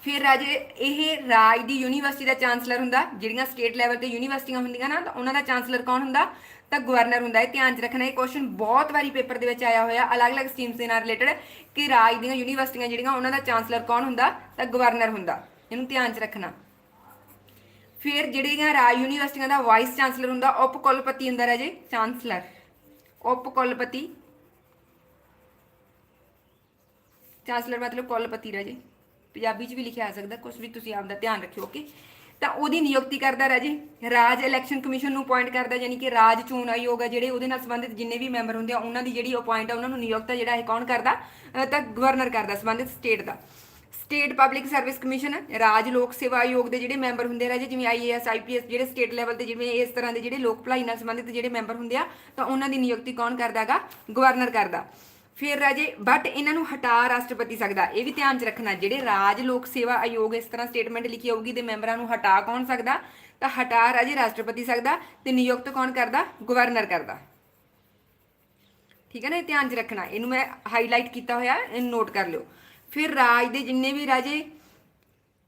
ਫਿਰ ਰਾਜੇ ਇਹ ਰਾਜ ਦੀ ਯੂਨੀਵਰਸਿਟੀ ਦਾ ਚਾਂਸਲਰ ਹੁੰਦਾ, ਜਿਹੜੀਆਂ ਸਟੇਟ ਲੈਵਲ ਤੇ ਯੂਨੀਵਰਸਿਟੀਆਂ ਹੁੰਦੀਆਂ ਨਾ, ਤਾਂ ਉਹਨਾਂ ਦਾ ਚਾਂਸਲਰ ਕੌਣ ਹੁੰਦਾ? ਤਾਂ ਗਵਰਨਰ ਹੁੰਦਾ ਇਹ ਧਿਆਨ 'ਚ ਰੱਖਣਾ, ਇਹ ਕੁਐਸਚਨ ਬਹੁਤ ਵਾਰੀ ਪੇਪਰ ਦੇ ਵਿੱਚ ਆਇਆ ਹੋਇਆ, ਅਲੱਗ-ਅਲੱਗ ਸਟਰੀਮਸ ਦੇ ਨਾਲ ਰਿਲੇਟਡ ਕਿ ਰਾਜ ਦੀਆਂ ਯੂਨੀਵਰਸਿਟੀਆਂ ਜਿਹੜੀਆਂ, ਉਹਨਾਂ ਦਾ ਚਾਂਸਲਰ ਕੌਣ ਹੁੰਦਾ? ਤਾਂ ਗਵਰਨਰ ਹੁੰਦਾ, ਇਹਨੂੰ ਧਿਆਨ 'ਚ ਰੱਖਣਾ। ਫਿਰ ਜਿਹੜੀਆਂ ਰਾਜ ਯੂਨੀਵਰਸਿਟੀਆਂ ਦਾ ਵਾਈਸ ਚਾਂਸਲਰ ਹੁੰਦਾ, ਉਪ ਕੁਲਪਤੀ ਹੁੰਦਾ ਰਾਜੇ ਚਾਂਸਲਰ ਉਪ ਕੁਲਪਤੀ। ਚਾਂਸਲਰ ਮਤਲਬ ਕੁਲਪਤੀ ਰਾਜੇ ਪੰਜਾਬੀ 'ਚ ਵੀ ਲਿਖਿਆ ਆ ਸਕਦਾ ਕੁਝ ਵੀ ਤੁਸੀਂ ਆਪਦਾ ਧਿਆਨ ਰੱਖਿਓ ਓਕੇ ਤਾਂ ਉਹਦੀ ਨਿਯੁਕਤੀ ਕਰਦਾ ਰਾਜੇ ਰਾਜ ਇਲੈਕਸ਼ਨ ਕਮਿਸ਼ਨ ਨੂੰ ਅਪਾਇੰਟ ਕਰਦਾ, ਯਾਨੀ ਕਿ ਰਾਜ ਚੋਣ ਆਯੋਗ ਆ ਜਿਹੜੇ ਉਹਦੇ ਨਾਲ ਸੰਬੰਧਿਤ ਜਿੰਨੇ ਵੀ ਮੈਂਬਰ ਹੁੰਦੇ ਆ, ਉਹਨਾਂ ਦੀ ਜਿਹੜੀ ਅਪਾਇੰਟ ਆ, ਉਹਨਾਂ ਨੂੰ ਨਿਯੁਕਤ ਜਿਹੜਾ ਇਹ ਕੌਣ ਕਰਦਾ? ਤਾਂ ਗਵਰਨਰ ਕਰਦਾ, ਸੰਬੰਧਿਤ ਸਟੇਟ ਦਾ। ਸਟੇਟ ਪਬਲਿਕ ਸਰਵਿਸ ਕਮਿਸ਼ਨ ਰਾਜ ਲੋਕ ਸੇਵਾ ਆਯੋਗ ਦੇ ਜਿਹੜੇ ਮੈਂਬਰ ਹੁੰਦੇ ਆ ਰਾਜੇ, ਜਿਵੇਂ ਆਈਏਐਸ ਆਈਪੀਐਸ ਜਿਹੜੇ ਸਟੇਟ ਲੈਵਲ ਤੇ ਜਿਵੇਂ ਇਸ ਤਰ੍ਹਾਂ ਦੇ ਜਿਹੜੇ ਲੋਕ ਭਲਾਈ ਨਾਲ ਸੰਬੰਧਿਤ ਜਿਹੜੇ ਮੈਂਬਰ ਹੁੰਦੇ ਆ, ਤਾਂ ਉਹਨਾਂ ਦੀ ਨਿਯੁਕਤੀ ਕੌਣ ਕਰਦਾਗਾ? ਗਵਰਨਰ ਕਰਦਾ। ਫਿਰ ਰਾਜੇ ਬਟ ਇਹਨਾਂ ਨੂੰ ਹਟਾ ਰਾਸ਼ਟਰਪਤੀ ਸਕਦਾ। ਇਹ ਵੀ ਧਿਆਨ 'ਚ ਰੱਖਣਾ, ਜਿਹੜੇ ਰਾਜ ਲੋਕ ਸੇਵਾ ਆਯੋਗ ਇਸ ਤਰ੍ਹਾਂ ਸਟੇਟਮੈਂਟ ਲਿਖੀ ਹੋਊਗੀ ਦੇ ਮੈਂਬਰਾਂ ਨੂੰ ਹਟਾ ਕੌਣ ਸਕਦਾ? ਤਾਂ ਹਟਾ ਰਾਜੇ ਰਾਸ਼ਟਰਪਤੀ ਸਕਦਾ ਤੇ ਨਿਯੁਕਤ ਕੌਣ ਕਰਦਾ? ਗਵਰਨਰ ਕਰਦਾ। ਠੀਕ ਹੈ ਨਾ, ਇਹ ਧਿਆਨ 'ਚ ਰੱਖਣਾ। ਇਹਨੂੰ ਮੈਂ ਹਾਈਲਾਈਟ ਕੀਤਾ ਹੋਇਆ ਇਹਨੂੰ ਨੋਟ ਕਰ ਲਿਓ। ਫਿਰ ਰਾਜ ਦੇ ਜਿੰਨੇ ਵੀ ਰਾਜੇ,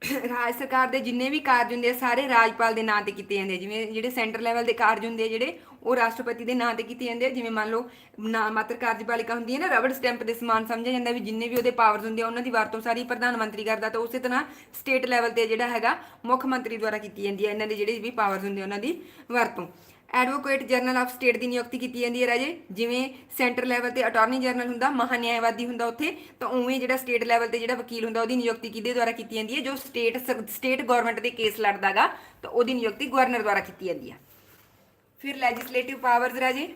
ਰਾਜ ਸਰਕਾਰ ਦੇ ਜਿੰਨੇ ਵੀ ਕਾਰਜ ਹੁੰਦੇ ਆ, ਸਾਰੇ ਰਾਜਪਾਲ ਦੇ ਨਾਂ ਤੇ ਕੀਤੇ ਜਾਂਦੇ ਆ। ਜਿਵੇਂ ਜਿਹੜੇ ਸੈਂਟਰ ਲੈਵਲ ਦੇ ਕਾਰਜ ਹੁੰਦੇ ਆ ਜਿਹੜੇ ਉਹ ਰਾਸ਼ਟਰਪਤੀ ਦੇ ਨਾਂ ਤੇ ਕੀਤੇ ਜਾਂਦੇ ਆ। ਜਿਵੇਂ ਮੰਨ ਲਓ, ਨਾ ਮਾਤਰ ਕਾਰਜਪਾਲਿਕਾ ਹੁੰਦੀ ਹੈ ਨਾ, ਰਬੜ ਸਟੈਂਪ ਦੇ ਸਮਾਨ ਸਮਝਿਆ ਜਾਂਦਾ ਵੀ ਜਿੰਨੇ ਵੀ ਉਹਦੇ ਪਾਵਰਸ ਹੁੰਦੇ ਆ, ਉਹਨਾਂ ਦੀ ਵਰਤੋਂ ਸਾਰੀ ਪ੍ਰਧਾਨ ਮੰਤਰੀ ਕਰਦਾ। ਤਾਂ ਉਸੇ ਤਰ੍ਹਾਂ ਸਟੇਟ ਲੈਵਲ ਤੇ ਜਿਹੜਾ ਹੈਗਾ, ਮੁੱਖ ਮੰਤਰੀ ਦੁਆਰਾ ਕੀਤੀ ਜਾਂਦੀ ਹੈ। ਇਹਨਾਂ ਦੇ ਜਿਹੜੇ ਵੀ ਪਾਵਰਸ ਹੁੰਦੇ ਆ, ਉਹਨਾਂ ਦੀ ਵਰਤੋਂ। ਐਡਵੋਕੇਟ ਜਨਰਲ ਆਫ ਸਟੇਟ ਦੀ ਨਿਯੁਕਤੀ ਕੀਤੀ ਜਾਂਦੀ ਹੈ ਰਾਜੇ। ਜਿਵੇਂ ਸੈਂਟਰ ਲੈਵਲ ਤੇ ਅਟਾਰਨੀ ਜਨਰਲ ਹੁੰਦਾ, ਮਹਾਨਿਆਇਵਾਦੀ ਹੁੰਦਾ ਉੱਥੇ, ਤਾਂ ਉਵੇਂ ਜਿਹੜਾ ਸਟੇਟ ਲੈਵਲ ਤੇ ਜਿਹੜਾ ਵਕੀਲ ਹੁੰਦਾ, ਉਹਦੀ ਨਿਯੁਕਤੀ ਕਿਹਦੇ ਦੁਆਰਾ ਕੀਤੀ ਜਾਂਦੀ ਹੈ? ਜੋ ਸਟੇਟ ਸਟੇਟ ਗਵਰਨਮੈਂਟ ਦੇ ਕੇਸ ਲੜਦਾਗਾ, ਤਾਂ ਉਹਦੀ ਨਿਯੁਕਤੀ ਗਵਰਨਰ ਦੁਆਰਾ ਕੀਤੀ ਜਾਂਦੀ ਹੈ। ਫਿਰ ਲੈਜਿਸਲੇਟਿਵ ਪਾਵਰਸ ਰਾਜੇ।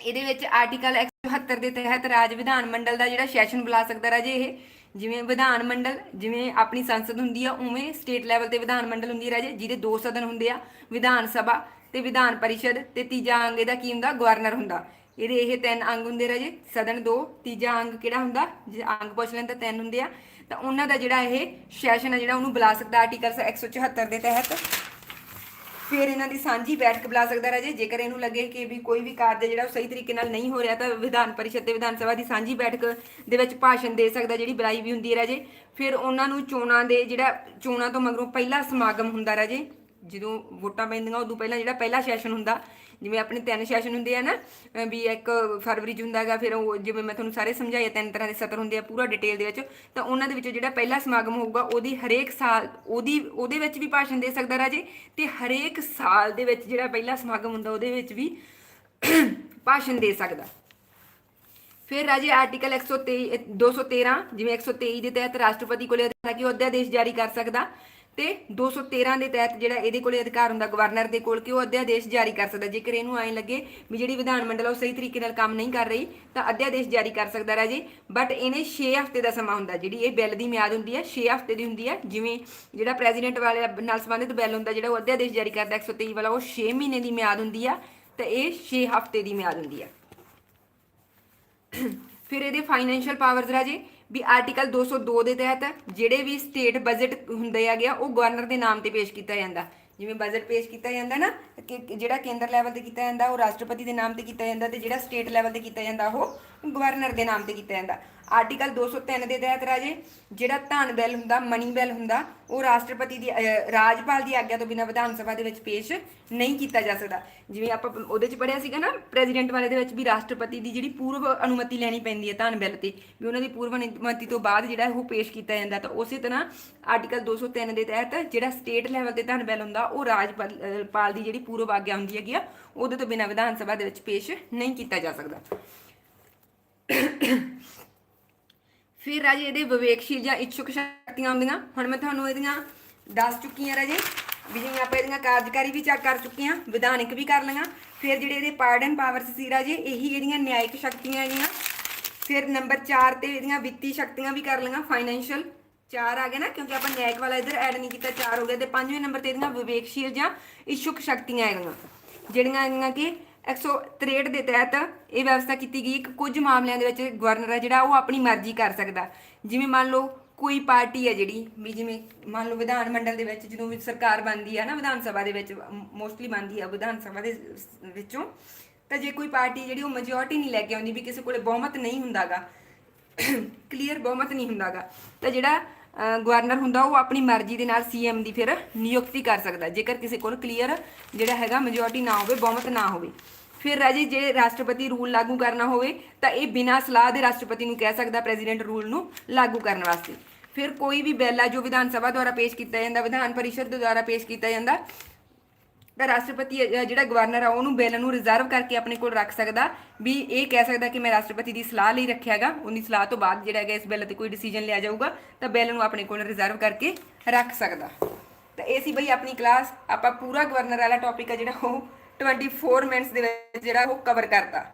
ਇਹਦੇ ਵਿੱਚ ਆਰਟੀਕਲ 174 ਦੇ ਤਹਿਤ ਰਾਜ ਵਿਧਾਨ ਮੰਡਲ ਦਾ ਜਿਹੜਾ ਸੈਸ਼ਨ ਬੁਲਾ ਸਕਦਾ ਰਾਜੇ ਇਹ। ਜਿਵੇਂ ਵਿਧਾਨ ਮੰਡਲ, ਜਿਵੇਂ ਆਪਣੀ ਸੰਸਦ ਹੁੰਦੀ ਆ, ਉਵੇਂ ਸਟੇਟ ਲੈਵਲ ਤੇ ਵਿਧਾਨ ਮੰਡਲ ਹੁੰਦੀ ਹੈ ਰਾਜੇ, ਜਿਹਦੇ ਦੋ ਸਦਨ ਹੁੰਦੇ ਆ, ਵਿਧਾਨ ਸਭਾ ਤੇ ਵਿਧਾਨ ਪਰਿਸ਼ਦ ਤੇ ਤੀਜਾ ਅੰਗ ਇਹਦਾ ਕੀ ਹੁੰਦਾ, ਗਵਰਨਰ ਹੁੰਦਾ। ਇਹਦੇ ਇਹ ਤਿੰਨ ਅੰਗ ਹੁੰਦੇ ਰਾਜੇ, ਸਦਨ ਦੋ, ਤੀਜਾ ਅੰਗ ਕਿਹੜਾ ਹੁੰਦਾ, ਜੇ ਅੰਗ ਪੁੱਛ ਲੈਣ ਤਾਂ ਤਿੰਨ ਹੁੰਦੇ ਆ। ਤਾਂ ਉਹਨਾਂ ਦਾ ਜਿਹੜਾ ਇਹ ਸੈਸ਼ਨ ਆ, ਜਿਹੜਾ ਉਹਨੂੰ ਬੁਲਾ ਸਕਦਾ ਆਰਟੀਕਲ 174 ਦੇ ਤਹਿਤ। ਫਿਰ ਇਹਨਾਂ ਦੀ ਸਾਂਝੀ ਬੈਠਕ ਬੁਲਾ ਸਕਦਾ ਰਾਜੇ। ਜੇਕਰ ਇਹਨੂੰ ਲੱਗੇ ਕਿ ਵੀ ਕੋਈ ਵੀ ਕਾਰਜ ਜਿਹੜਾ ਉਹ ਸਹੀ ਤਰੀਕੇ ਨਾਲ ਨਹੀਂ ਹੋ ਰਿਹਾ, ਤਾਂ ਵਿਧਾਨ ਪਰਿਸ਼ਦ ਤੇ ਵਿਧਾਨ ਸਭਾ ਦੀ ਸਾਂਝੀ ਬੈਠਕ ਦੇ ਵਿੱਚ ਭਾਸ਼ਣ ਦੇ ਸਕਦਾ ਜਿਹੜੀ ਬੁਲਾਈ ਵੀ ਹੁੰਦੀ ਹੈ ਰਾਜੇ। ਫਿਰ ਉਹਨਾਂ ਨੂੰ ਚੋਣਾਂ ਦੇ ਜਿਹੜਾ ਚੋਣਾਂ ਤੋਂ ਮਗਰੋਂ ਪਹਿਲਾ ਸਮਾਗਮ ਹੁੰਦਾ ਰਾਜੇ। ਜਦੋਂ ਵੋਟਾਂ ਪੈਂਦੀਆਂ, ਉਦੋਂ ਪਹਿਲਾਂ ਜਿਹੜਾ ਪਹਿਲਾ ਸੈਸ਼ਨ ਹੁੰਦਾ, ਜਿਵੇਂ ਆਪਣੇ ਤਿੰਨ ਸੈਸ਼ਨ ਹੁੰਦੇ ਆ ਨਾ ਵੀ ਇੱਕ ਫਰਵਰੀ ਚ ਹੁੰਦਾ ਫਿਰ ਉਹ ਜਿਵੇਂ ਮੈਂ ਤੁਹਾਨੂੰ ਸਾਰੇ ਸਮਝਾਇਆ ਤਿੰਨ ਤਰ੍ਹਾਂ ਦੇ ਸਤਰ ਹੁੰਦੇ ਆ ਪੂਰਾ ਡਿਟੇਲ ਦੇ ਵਿੱਚ, ਤਾਂ ਉਹਨਾਂ ਦੇ ਵਿੱਚ ਜਿਹੜਾ ਪਹਿਲਾ ਸਮਾਗਮ ਹੋਊਗਾ, ਉਹਦੀ ਹਰੇਕ ਸਾਲ, ਉਹਦੀ, ਉਹਦੇ ਵਿੱਚ ਵੀ ਭਾਸ਼ਣ ਦੇ ਸਕਦਾ ਰਾਜੇ, ਤੇ ਹਰੇਕ ਸਾਲ ਦੇ ਵਿੱਚ ਜਿਹੜਾ ਪਹਿਲਾ ਸਮਾਗਮ ਹੁੰਦਾ, ਉਹਦੇ ਵਿੱਚ ਵੀ *clears throat* ਭਾਸ਼ਣ ਦੇ ਸਕਦਾ। ਫਿਰ ਰਾਜੇ ਆਰਟੀਕਲ 123 213 ਜਿਵੇਂ 123 ਦੇ ਤਹਿਤ ਰਾਸ਼ਟਰਪਤੀ ਕੋਲੇ ਅਧਿਕਾਰ ਕਿ ਉਹ ਅਧਿਆਦੇਸ਼ ਜਾਰੀ ਕਰ ਸਕਦਾ ਤੇ 213 ਦੇ ਤਹਿਤ ਜਿਹੜਾ ਇਹਦੇ ਕੋਲੇ ਅਧਿਕਾਰ ਹੁੰਦਾ, ਗਵਰਨਰ ਦੇ ਕੋਲ, ਕਿ ਉਹ ਅਧਿਆਦੇਸ਼ ਜਾਰੀ ਕਰ ਸਕਦਾ। ਜੇਕਰ ਇਹਨੂੰ ਐਂ ਲੱਗੇ ਵੀ ਜਿਹੜੀ ਵਿਧਾਨ ਮੰਡਲ ਉਹ ਸਹੀ ਤਰੀਕੇ ਨਾਲ ਕੰਮ ਨਹੀਂ ਕਰ ਰਹੀ, ਤਾਂ ਅਧਿਆਦੇਸ਼ ਜਾਰੀ ਕਰ ਸਕਦਾ ਰਾਜੇ। ਬਟ ਇਹਨੇ 6 ਹਫ਼ਤੇ ਦਾ ਸਮਾਂ ਹੁੰਦਾ, ਜਿਹੜੀ ਇਹ ਬਿੱਲ ਦੀ ਮਿਆਦ ਹੁੰਦੀ ਹੈ 6 ਹਫ਼ਤੇ ਦੀ ਹੁੰਦੀ ਹੈ ਜਿਵੇਂ ਜਿਹੜਾ ਪ੍ਰੈਜ਼ੀਡੈਂਟ ਵਾਲੇ ਨਾਲ ਸੰਬੰਧਿਤ ਬਿੱਲ ਹੁੰਦਾ, ਜਿਹੜਾ ਉਹ ਅਧਿਆਦੇਸ਼ ਜਾਰੀ ਕਰਦਾ 123 ਵਾਲਾ, ਉਹ 6 ਮਹੀਨੇ ਦੀ ਮਿਆਦ ਹੁੰਦੀ ਆ, ਤੇ ਇਹ 6 ਹਫ਼ਤੇ ਦੀ ਮਿਆਦ ਹੁੰਦੀ ਆ। ਫਿਰ ਇਹਦੇ ਫਾਈਨੈਂਸ਼ੀਅਲ ਪਾਵਰਸ ਰਾਜੇ। ਵੀ ਆਰਟੀਕਲ 202 ਦੇ ਤਹਿਤ ਜਿਹੜੇ ਵੀ ਸਟੇਟ ਬਜਟ ਹੁੰਦੇ ਆ ਗਿਆ ਉਹ ਗਵਰਨਰ ਦੇ ਨਾਮ ਤੇ ਪੇਸ਼ ਕੀਤਾ ਜਾਂਦਾ। ਜਿਵੇਂ ਬਜਟ ਪੇਸ਼ ਕੀਤਾ ਜਾਂਦਾ ਨਾ, ਕਿ ਜਿਹੜਾ ਕੇਂਦਰ ਲੈਵਲ ਤੇ ਕੀਤਾ ਜਾਂਦਾ, ਉਹ ਰਾਸ਼ਟਰਪਤੀ ਦੇ ਨਾਮ ਤੇ ਕੀਤਾ ਜਾਂਦਾ ਤੇ ਜਿਹੜਾ ਸਟੇਟ ਲੈਵਲ ਤੇ ਕੀਤਾ ਜਾਂਦਾ, ਉਹ ਗਵਰਨਰ ਦੇ ਨਾਮ ਤੇ ਕੀਤਾ ਜਾਂਦਾ। ਆਰਟੀਕਲ 203 ਦੇ ਤਹਿਤ ਰਾਜੇ ਜਿਹੜਾ ਧਨ ਬਿੱਲ ਹੁੰਦਾ ਮਨੀ ਬਿੱਲ ਹੁੰਦਾ ਉਹ ਰਾਸ਼ਟਰਪਤੀ ਦੀ ਰਾਜਪਾਲ ਦੀ ਆਗਿਆ ਤੋਂ ਬਿਨਾਂ ਵਿਧਾਨ ਸਭਾ ਦੇ ਵਿੱਚ ਪੇਸ਼ ਨਹੀਂ ਕੀਤਾ ਜਾ ਸਕਦਾ। ਜਿਵੇਂ ਆਪਾਂ ਉਹਦੇ ਚ ਪੜਿਆ ਸੀਗਾ ਨਾ ਪ੍ਰੈਜ਼ੀਡੈਂਟ ਵਾਲੇ ਦੇ ਵਿੱਚ ਵੀ ਰਾਸ਼ਟਰਪਤੀ ਦੀ ਜਿਹੜੀ ਪੂਰਵ ਅਨੁਮਤੀ ਲੈਣੀ ਪੈਂਦੀ ਹੈ ਧਨ ਬਿੱਲ ਤੇ ਵੀ ਉਹਨਾਂ ਦੀ ਪੂਰਵ ਅਨੁਮਤੀ ਤੋਂ ਬਾਅਦ ਜਿਹੜਾ ਉਹ ਪੇਸ਼ ਕੀਤਾ ਜਾਂਦਾ ਤਾਂ ਉਸੇ ਤਰ੍ਹਾਂ ਆਰਟੀਕਲ 203 ਦੇ ਤਹਿਤ ਜਿਹੜਾ ਸਟੇਟ ਲੈਵਲ ਤੇ ਧਨ ਬਿੱਲ ਹੁੰਦਾ ਉਹ ਰਾਜਪਾਲ ਅਹ, ਪਾਲ ਦੀ ਜਿਹੜੀ ਪੂਰਵ ਆਗਿਆ ਹੁੰਦੀ ਹੈਗੀ ਆ ਉਹਦੇ ਤੋਂ ਬਿਨਾਂ ਵਿਧਾਨ ਸਭਾ ਦੇ ਵਿੱਚ ਪੇਸ਼ ਨਹੀਂ ਕੀਤਾ ਜਾ ਸਕਦਾ। ਫਿਰ ਰਾਜੇ ਇਹਦੇ ਵਿਵੇਕਸ਼ੀਲ ਜਾਂ ਇੱਛੁਕ ਸ਼ਕਤੀਆਂ ਆਉਂਦੀਆਂ ਹੁਣ ਮੈਂ ਤੁਹਾਨੂੰ ਇਹਦੀਆਂ ਦੱਸ ਚੁੱਕੀ ਹਾਂ ਰਾਜੇ ਵੀ ਜਿਵੇਂ ਆਪਾਂ ਇਹਦੀਆਂ ਕਾਰਜਕਾਰੀ ਵੀ ਚੈੱਕ ਕਰ ਚੁੱਕੇ ਹਾਂ, ਵਿਧਾਨਿਕ ਵੀ ਕਰ ਲਈਆਂ। ਫਿਰ ਜਿਹੜੇ ਇਹਦੇ ਪਾਰਡਨ ਪਾਵਰਸ ਸੀ ਰਾਜੇ, ਇਹੀ ਇਹਦੀਆਂ ਨਿਆਇਕ ਸ਼ਕਤੀਆਂ ਹੈਗੀਆਂ। ਫਿਰ ਨੰਬਰ 4 ਤੇ ਇਹਦੀਆਂ ਵਿੱਤੀ ਸ਼ਕਤੀਆਂ ਵੀ ਕਰ ਲਈਆਂ ਫਾਈਨੈਂਸ਼ੀਅਲ ਚਾਰ ਆ ਗਏ ਨਾ, ਕਿਉਂਕਿ ਆਪਾਂ ਨਿਆਇਕ ਵਾਲਾ ਇੱਧਰ ਐਡ ਨਹੀਂ ਕੀਤਾ, ਚਾਰ ਹੋ ਗਿਆ ਤੇ ਪੰਜਵੇਂ ਨੰਬਰ ਤੇ ਇਹਦੀਆਂ ਵਿਵੇਕਸ਼ੀਲ ਜਾਂ ਇੱਛੁਕ ਸ਼ਕਤੀਆਂ ਹੈਗੀਆਂ। ਜਿਹੜੀਆਂ ਹੈਗੀਆਂ ਕਿ 163 ਦੇ ਤਹਿਤ ਇਹ ਵਿਵਸਥਾ ਕੀਤੀ ਗਈ। ਕਿ ਕੁਝ ਮਾਮਲਿਆਂ ਦੇ ਵਿੱਚ ਗਵਰਨਰ ਹੈ ਜਿਹੜਾ, ਉਹ ਆਪਣੀ ਮਰਜ਼ੀ ਕਰ ਸਕਦਾ। ਜਿਵੇਂ ਮੰਨ ਲਓ, ਕੋਈ ਪਾਰਟੀ ਹੈ ਜਿਹੜੀ, ਵੀ ਜਿਵੇਂ ਮੰਨ ਲਓ ਵਿਧਾਨ ਮੰਡਲ ਦੇ ਵਿੱਚ, ਜਦੋਂ ਵੀ ਸਰਕਾਰ ਬਣਦੀ ਹੈ ਨਾ, ਵਿਧਾਨ ਸਭਾ ਦੇ ਵਿੱਚ ਮੋਸਟਲੀ ਬਣਦੀ ਹੈ ਵਿਧਾਨ ਸਭਾ ਦੇ ਵਿੱਚੋਂ, ਤਾਂ ਜੇ ਕੋਈ ਪਾਰਟੀ ਜਿਹੜੀ, ਉਹ ਮੈਜੋਰਟੀ ਨਹੀਂ ਲੈ ਕੇ ਆਉਂਦੀ, ਵੀ ਕਿਸੇ ਕੋਲੇ ਬਹੁਮਤ ਨਹੀਂ ਹੁੰਦਾਗਾ। *coughs* ਕਲੀਅਰ ਬਹੁਮਤ ਨਹੀਂ ਹੁੰਦਾਗਾ। ਤਾਂ ਜਿਹੜਾ ਗਵਰਨਰ ਹੁੰਦਾ, ਉਹ ਆਪਣੀ ਮਰਜ਼ੀ ਦੇ ਨਾਲ ਸੀਐਮ ਦੀ ਫਿਰ ਨਿਯੁਕਤੀ ਕਰ ਸਕਦਾ, ਜੇਕਰ ਕਿਸੇ ਕੋਲ ਕਲੀਅਰ ਜਿਹੜਾ ਹੈਗਾ ਮੈਜੋਰਟੀ ਨਾ ਹੋਵੇ, ਬਹੁਮਤ ਨਾ ਹੋਵੇ। ਫਿਰ ਰਾਜੇ, ਜੇ ਰਾਸ਼ਟਰਪਤੀ ਰੂਲ ਲਾਗੂ ਕਰਨਾ ਹੋਵੇ, ਤਾਂ ਇਹ ਬਿਨਾਂ ਸਲਾਹ ਦੇ ਰਾਸ਼ਟਰਪਤੀ ਨੂੰ ਕਹਿ ਸਕਦਾ ਪ੍ਰੈਜ਼ੀਡੈਂਟ ਰੂਲ ਨੂੰ ਲਾਗੂ ਕਰਨ ਵਾਸਤੇ। ਫਿਰ ਕੋਈ ਵੀ ਬਿੱਲ ਆ ਜੋ ਵਿਧਾਨ ਸਭਾ ਦੁਆਰਾ ਪੇਸ਼ ਕੀਤਾ ਜਾਂਦਾ, ਵਿਧਾਨ ਪਰਿਸ਼ਦ ਦੇ ਦੁਆਰਾ ਪੇਸ਼ ਕੀਤਾ ਜਾਂਦਾ ਤਾਂ ਰਾਸ਼ਟਰਪਤੀ ਜਿਹੜਾ ਗਵਰਨਰ ਆ, ਉਹਨੂੰ ਬਿੱਲ ਨੂੰ ਰਿਜ਼ਰਵ ਕਰਕੇ ਆਪਣੇ ਕੋਲ ਰੱਖ ਸਕਦਾ। ਵੀ ਇਹ ਕਹਿ ਸਕਦਾ ਕਿ ਮੈਂ ਰਾਸ਼ਟਰਪਤੀ ਦੀ ਸਲਾਹ ਲਈ ਰੱਖਿਆਗਾ ਉਹਦੀ ਸਲਾਹ ਤੋਂ ਬਾਅਦ ਜਿਹੜਾ ਹੈਗਾ ਇਸ ਬਿੱਲ ਤੇ ਕੋਈ ਡਿਸੀਜਨ ਲਿਆ ਜਾਊਗਾ, ਤਾਂ ਬਿੱਲ ਨੂੰ ਆਪਣੇ ਕੋਲ ਰਿਜ਼ਰਵ ਕਰਕੇ ਰੱਖ ਸਕਦਾ। ਤਾਂ ਇਹ ਸੀ ਬਈ ਆਪਣੀ ਕਲਾਸ ਆਪਾਂ ਪੂਰਾ ਗਵਰਨਰ ਵਾਲਾ ਟੌਪਿਕ ਆ ਜਿਹੜਾ ਉਹ 24 ਮਿੰਟਸ ਦੇ ਵਿੱਚ ਜਿਹੜਾ ਉਹ ਕਵਰ ਕਰਤਾ।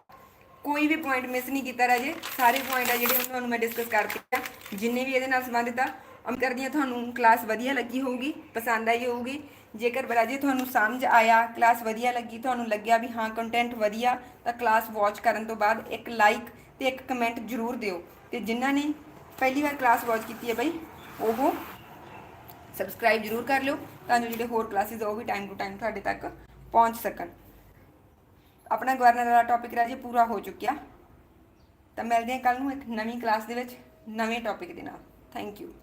ਕੋਈ ਵੀ ਪੁਆਇੰਟ ਮਿਸ ਨਹੀਂ ਕੀਤਾ ਰਾਜੇ। ਸਾਰੇ ਪੁਆਇੰਟ ਆ ਜਿਹੜੇ ਉਹ ਤੁਹਾਨੂੰ ਮੈਂ ਡਿਸਕਸ ਕਰਤੇ ਆ ਜਿੰਨੇ ਵੀ ਇਹਦੇ ਨਾਲ ਸੰਬੰਧਿਤ ਆ ਅਮ ਕਰਦੀ ਹਾਂ ਤੁਹਾਨੂੰ ਕਲਾਸ ਵਧੀਆ ਲੱਗੀ ਹੋਊਗੀ, ਪਸੰਦ ਆਈ ਹੋਊਗੀ। ਜੇਕਰ ਰਾਜੇ ਤੁਹਾਨੂੰ ਸਮਝ ਆਇਆ ਕਲਾਸ ਵਧੀਆ ਲੱਗੀ, ਤੁਹਾਨੂੰ ਲੱਗਿਆ ਵੀ ਹਾਂ ਕੰਟੈਂਟ ਵਧੀਆ, ਤਾਂ ਕਲਾਸ ਵਾਚ ਕਰਨ ਤੋਂ ਬਾਅਦ ਇੱਕ ਲਾਈਕ ਤੇ ਇੱਕ ਕਮੈਂਟ ਜ਼ਰੂਰ ਦਿਓ। ਤੇ ਜਿਨ੍ਹਾਂ ਨੇ ਪਹਿਲੀ ਵਾਰ ਕਲਾਸ ਵਾਚ ਕੀਤੀ ਹੈ ਬਈ, ਉਹ ਸਬਸਕ੍ਰਾਈਬ ਜ਼ਰੂਰ ਕਰ ਲਿਓ, ਤਾਂ ਜੋ ਜਿਹੜੇ ਹੋਰ ਕਲਾਸਿਸ ਉਹ ਵੀ ਟਾਈਮ ਟੂ ਟਾਈਮ ਤੁਹਾਡੇ ਤੱਕ ਪਹੁੰਚ ਸਕਣ। ਆਪਣਾ ਗਵਰਨਰ ਵਾਲਾ ਟੌਪਿਕ ਰਾਜੇ ਪੂਰਾ ਹੋ ਚੁੱਕਿਆ। ਤਾਂ ਮਿਲਦੇ ਹਾਂ ਕੱਲ ਨੂੰ ਇੱਕ ਨਵੀਂ ਕਲਾਸ ਦੇ ਵਿੱਚ, ਨਵੇਂ ਟੌਪਿਕ ਦੇ ਨਾਲ। Thank you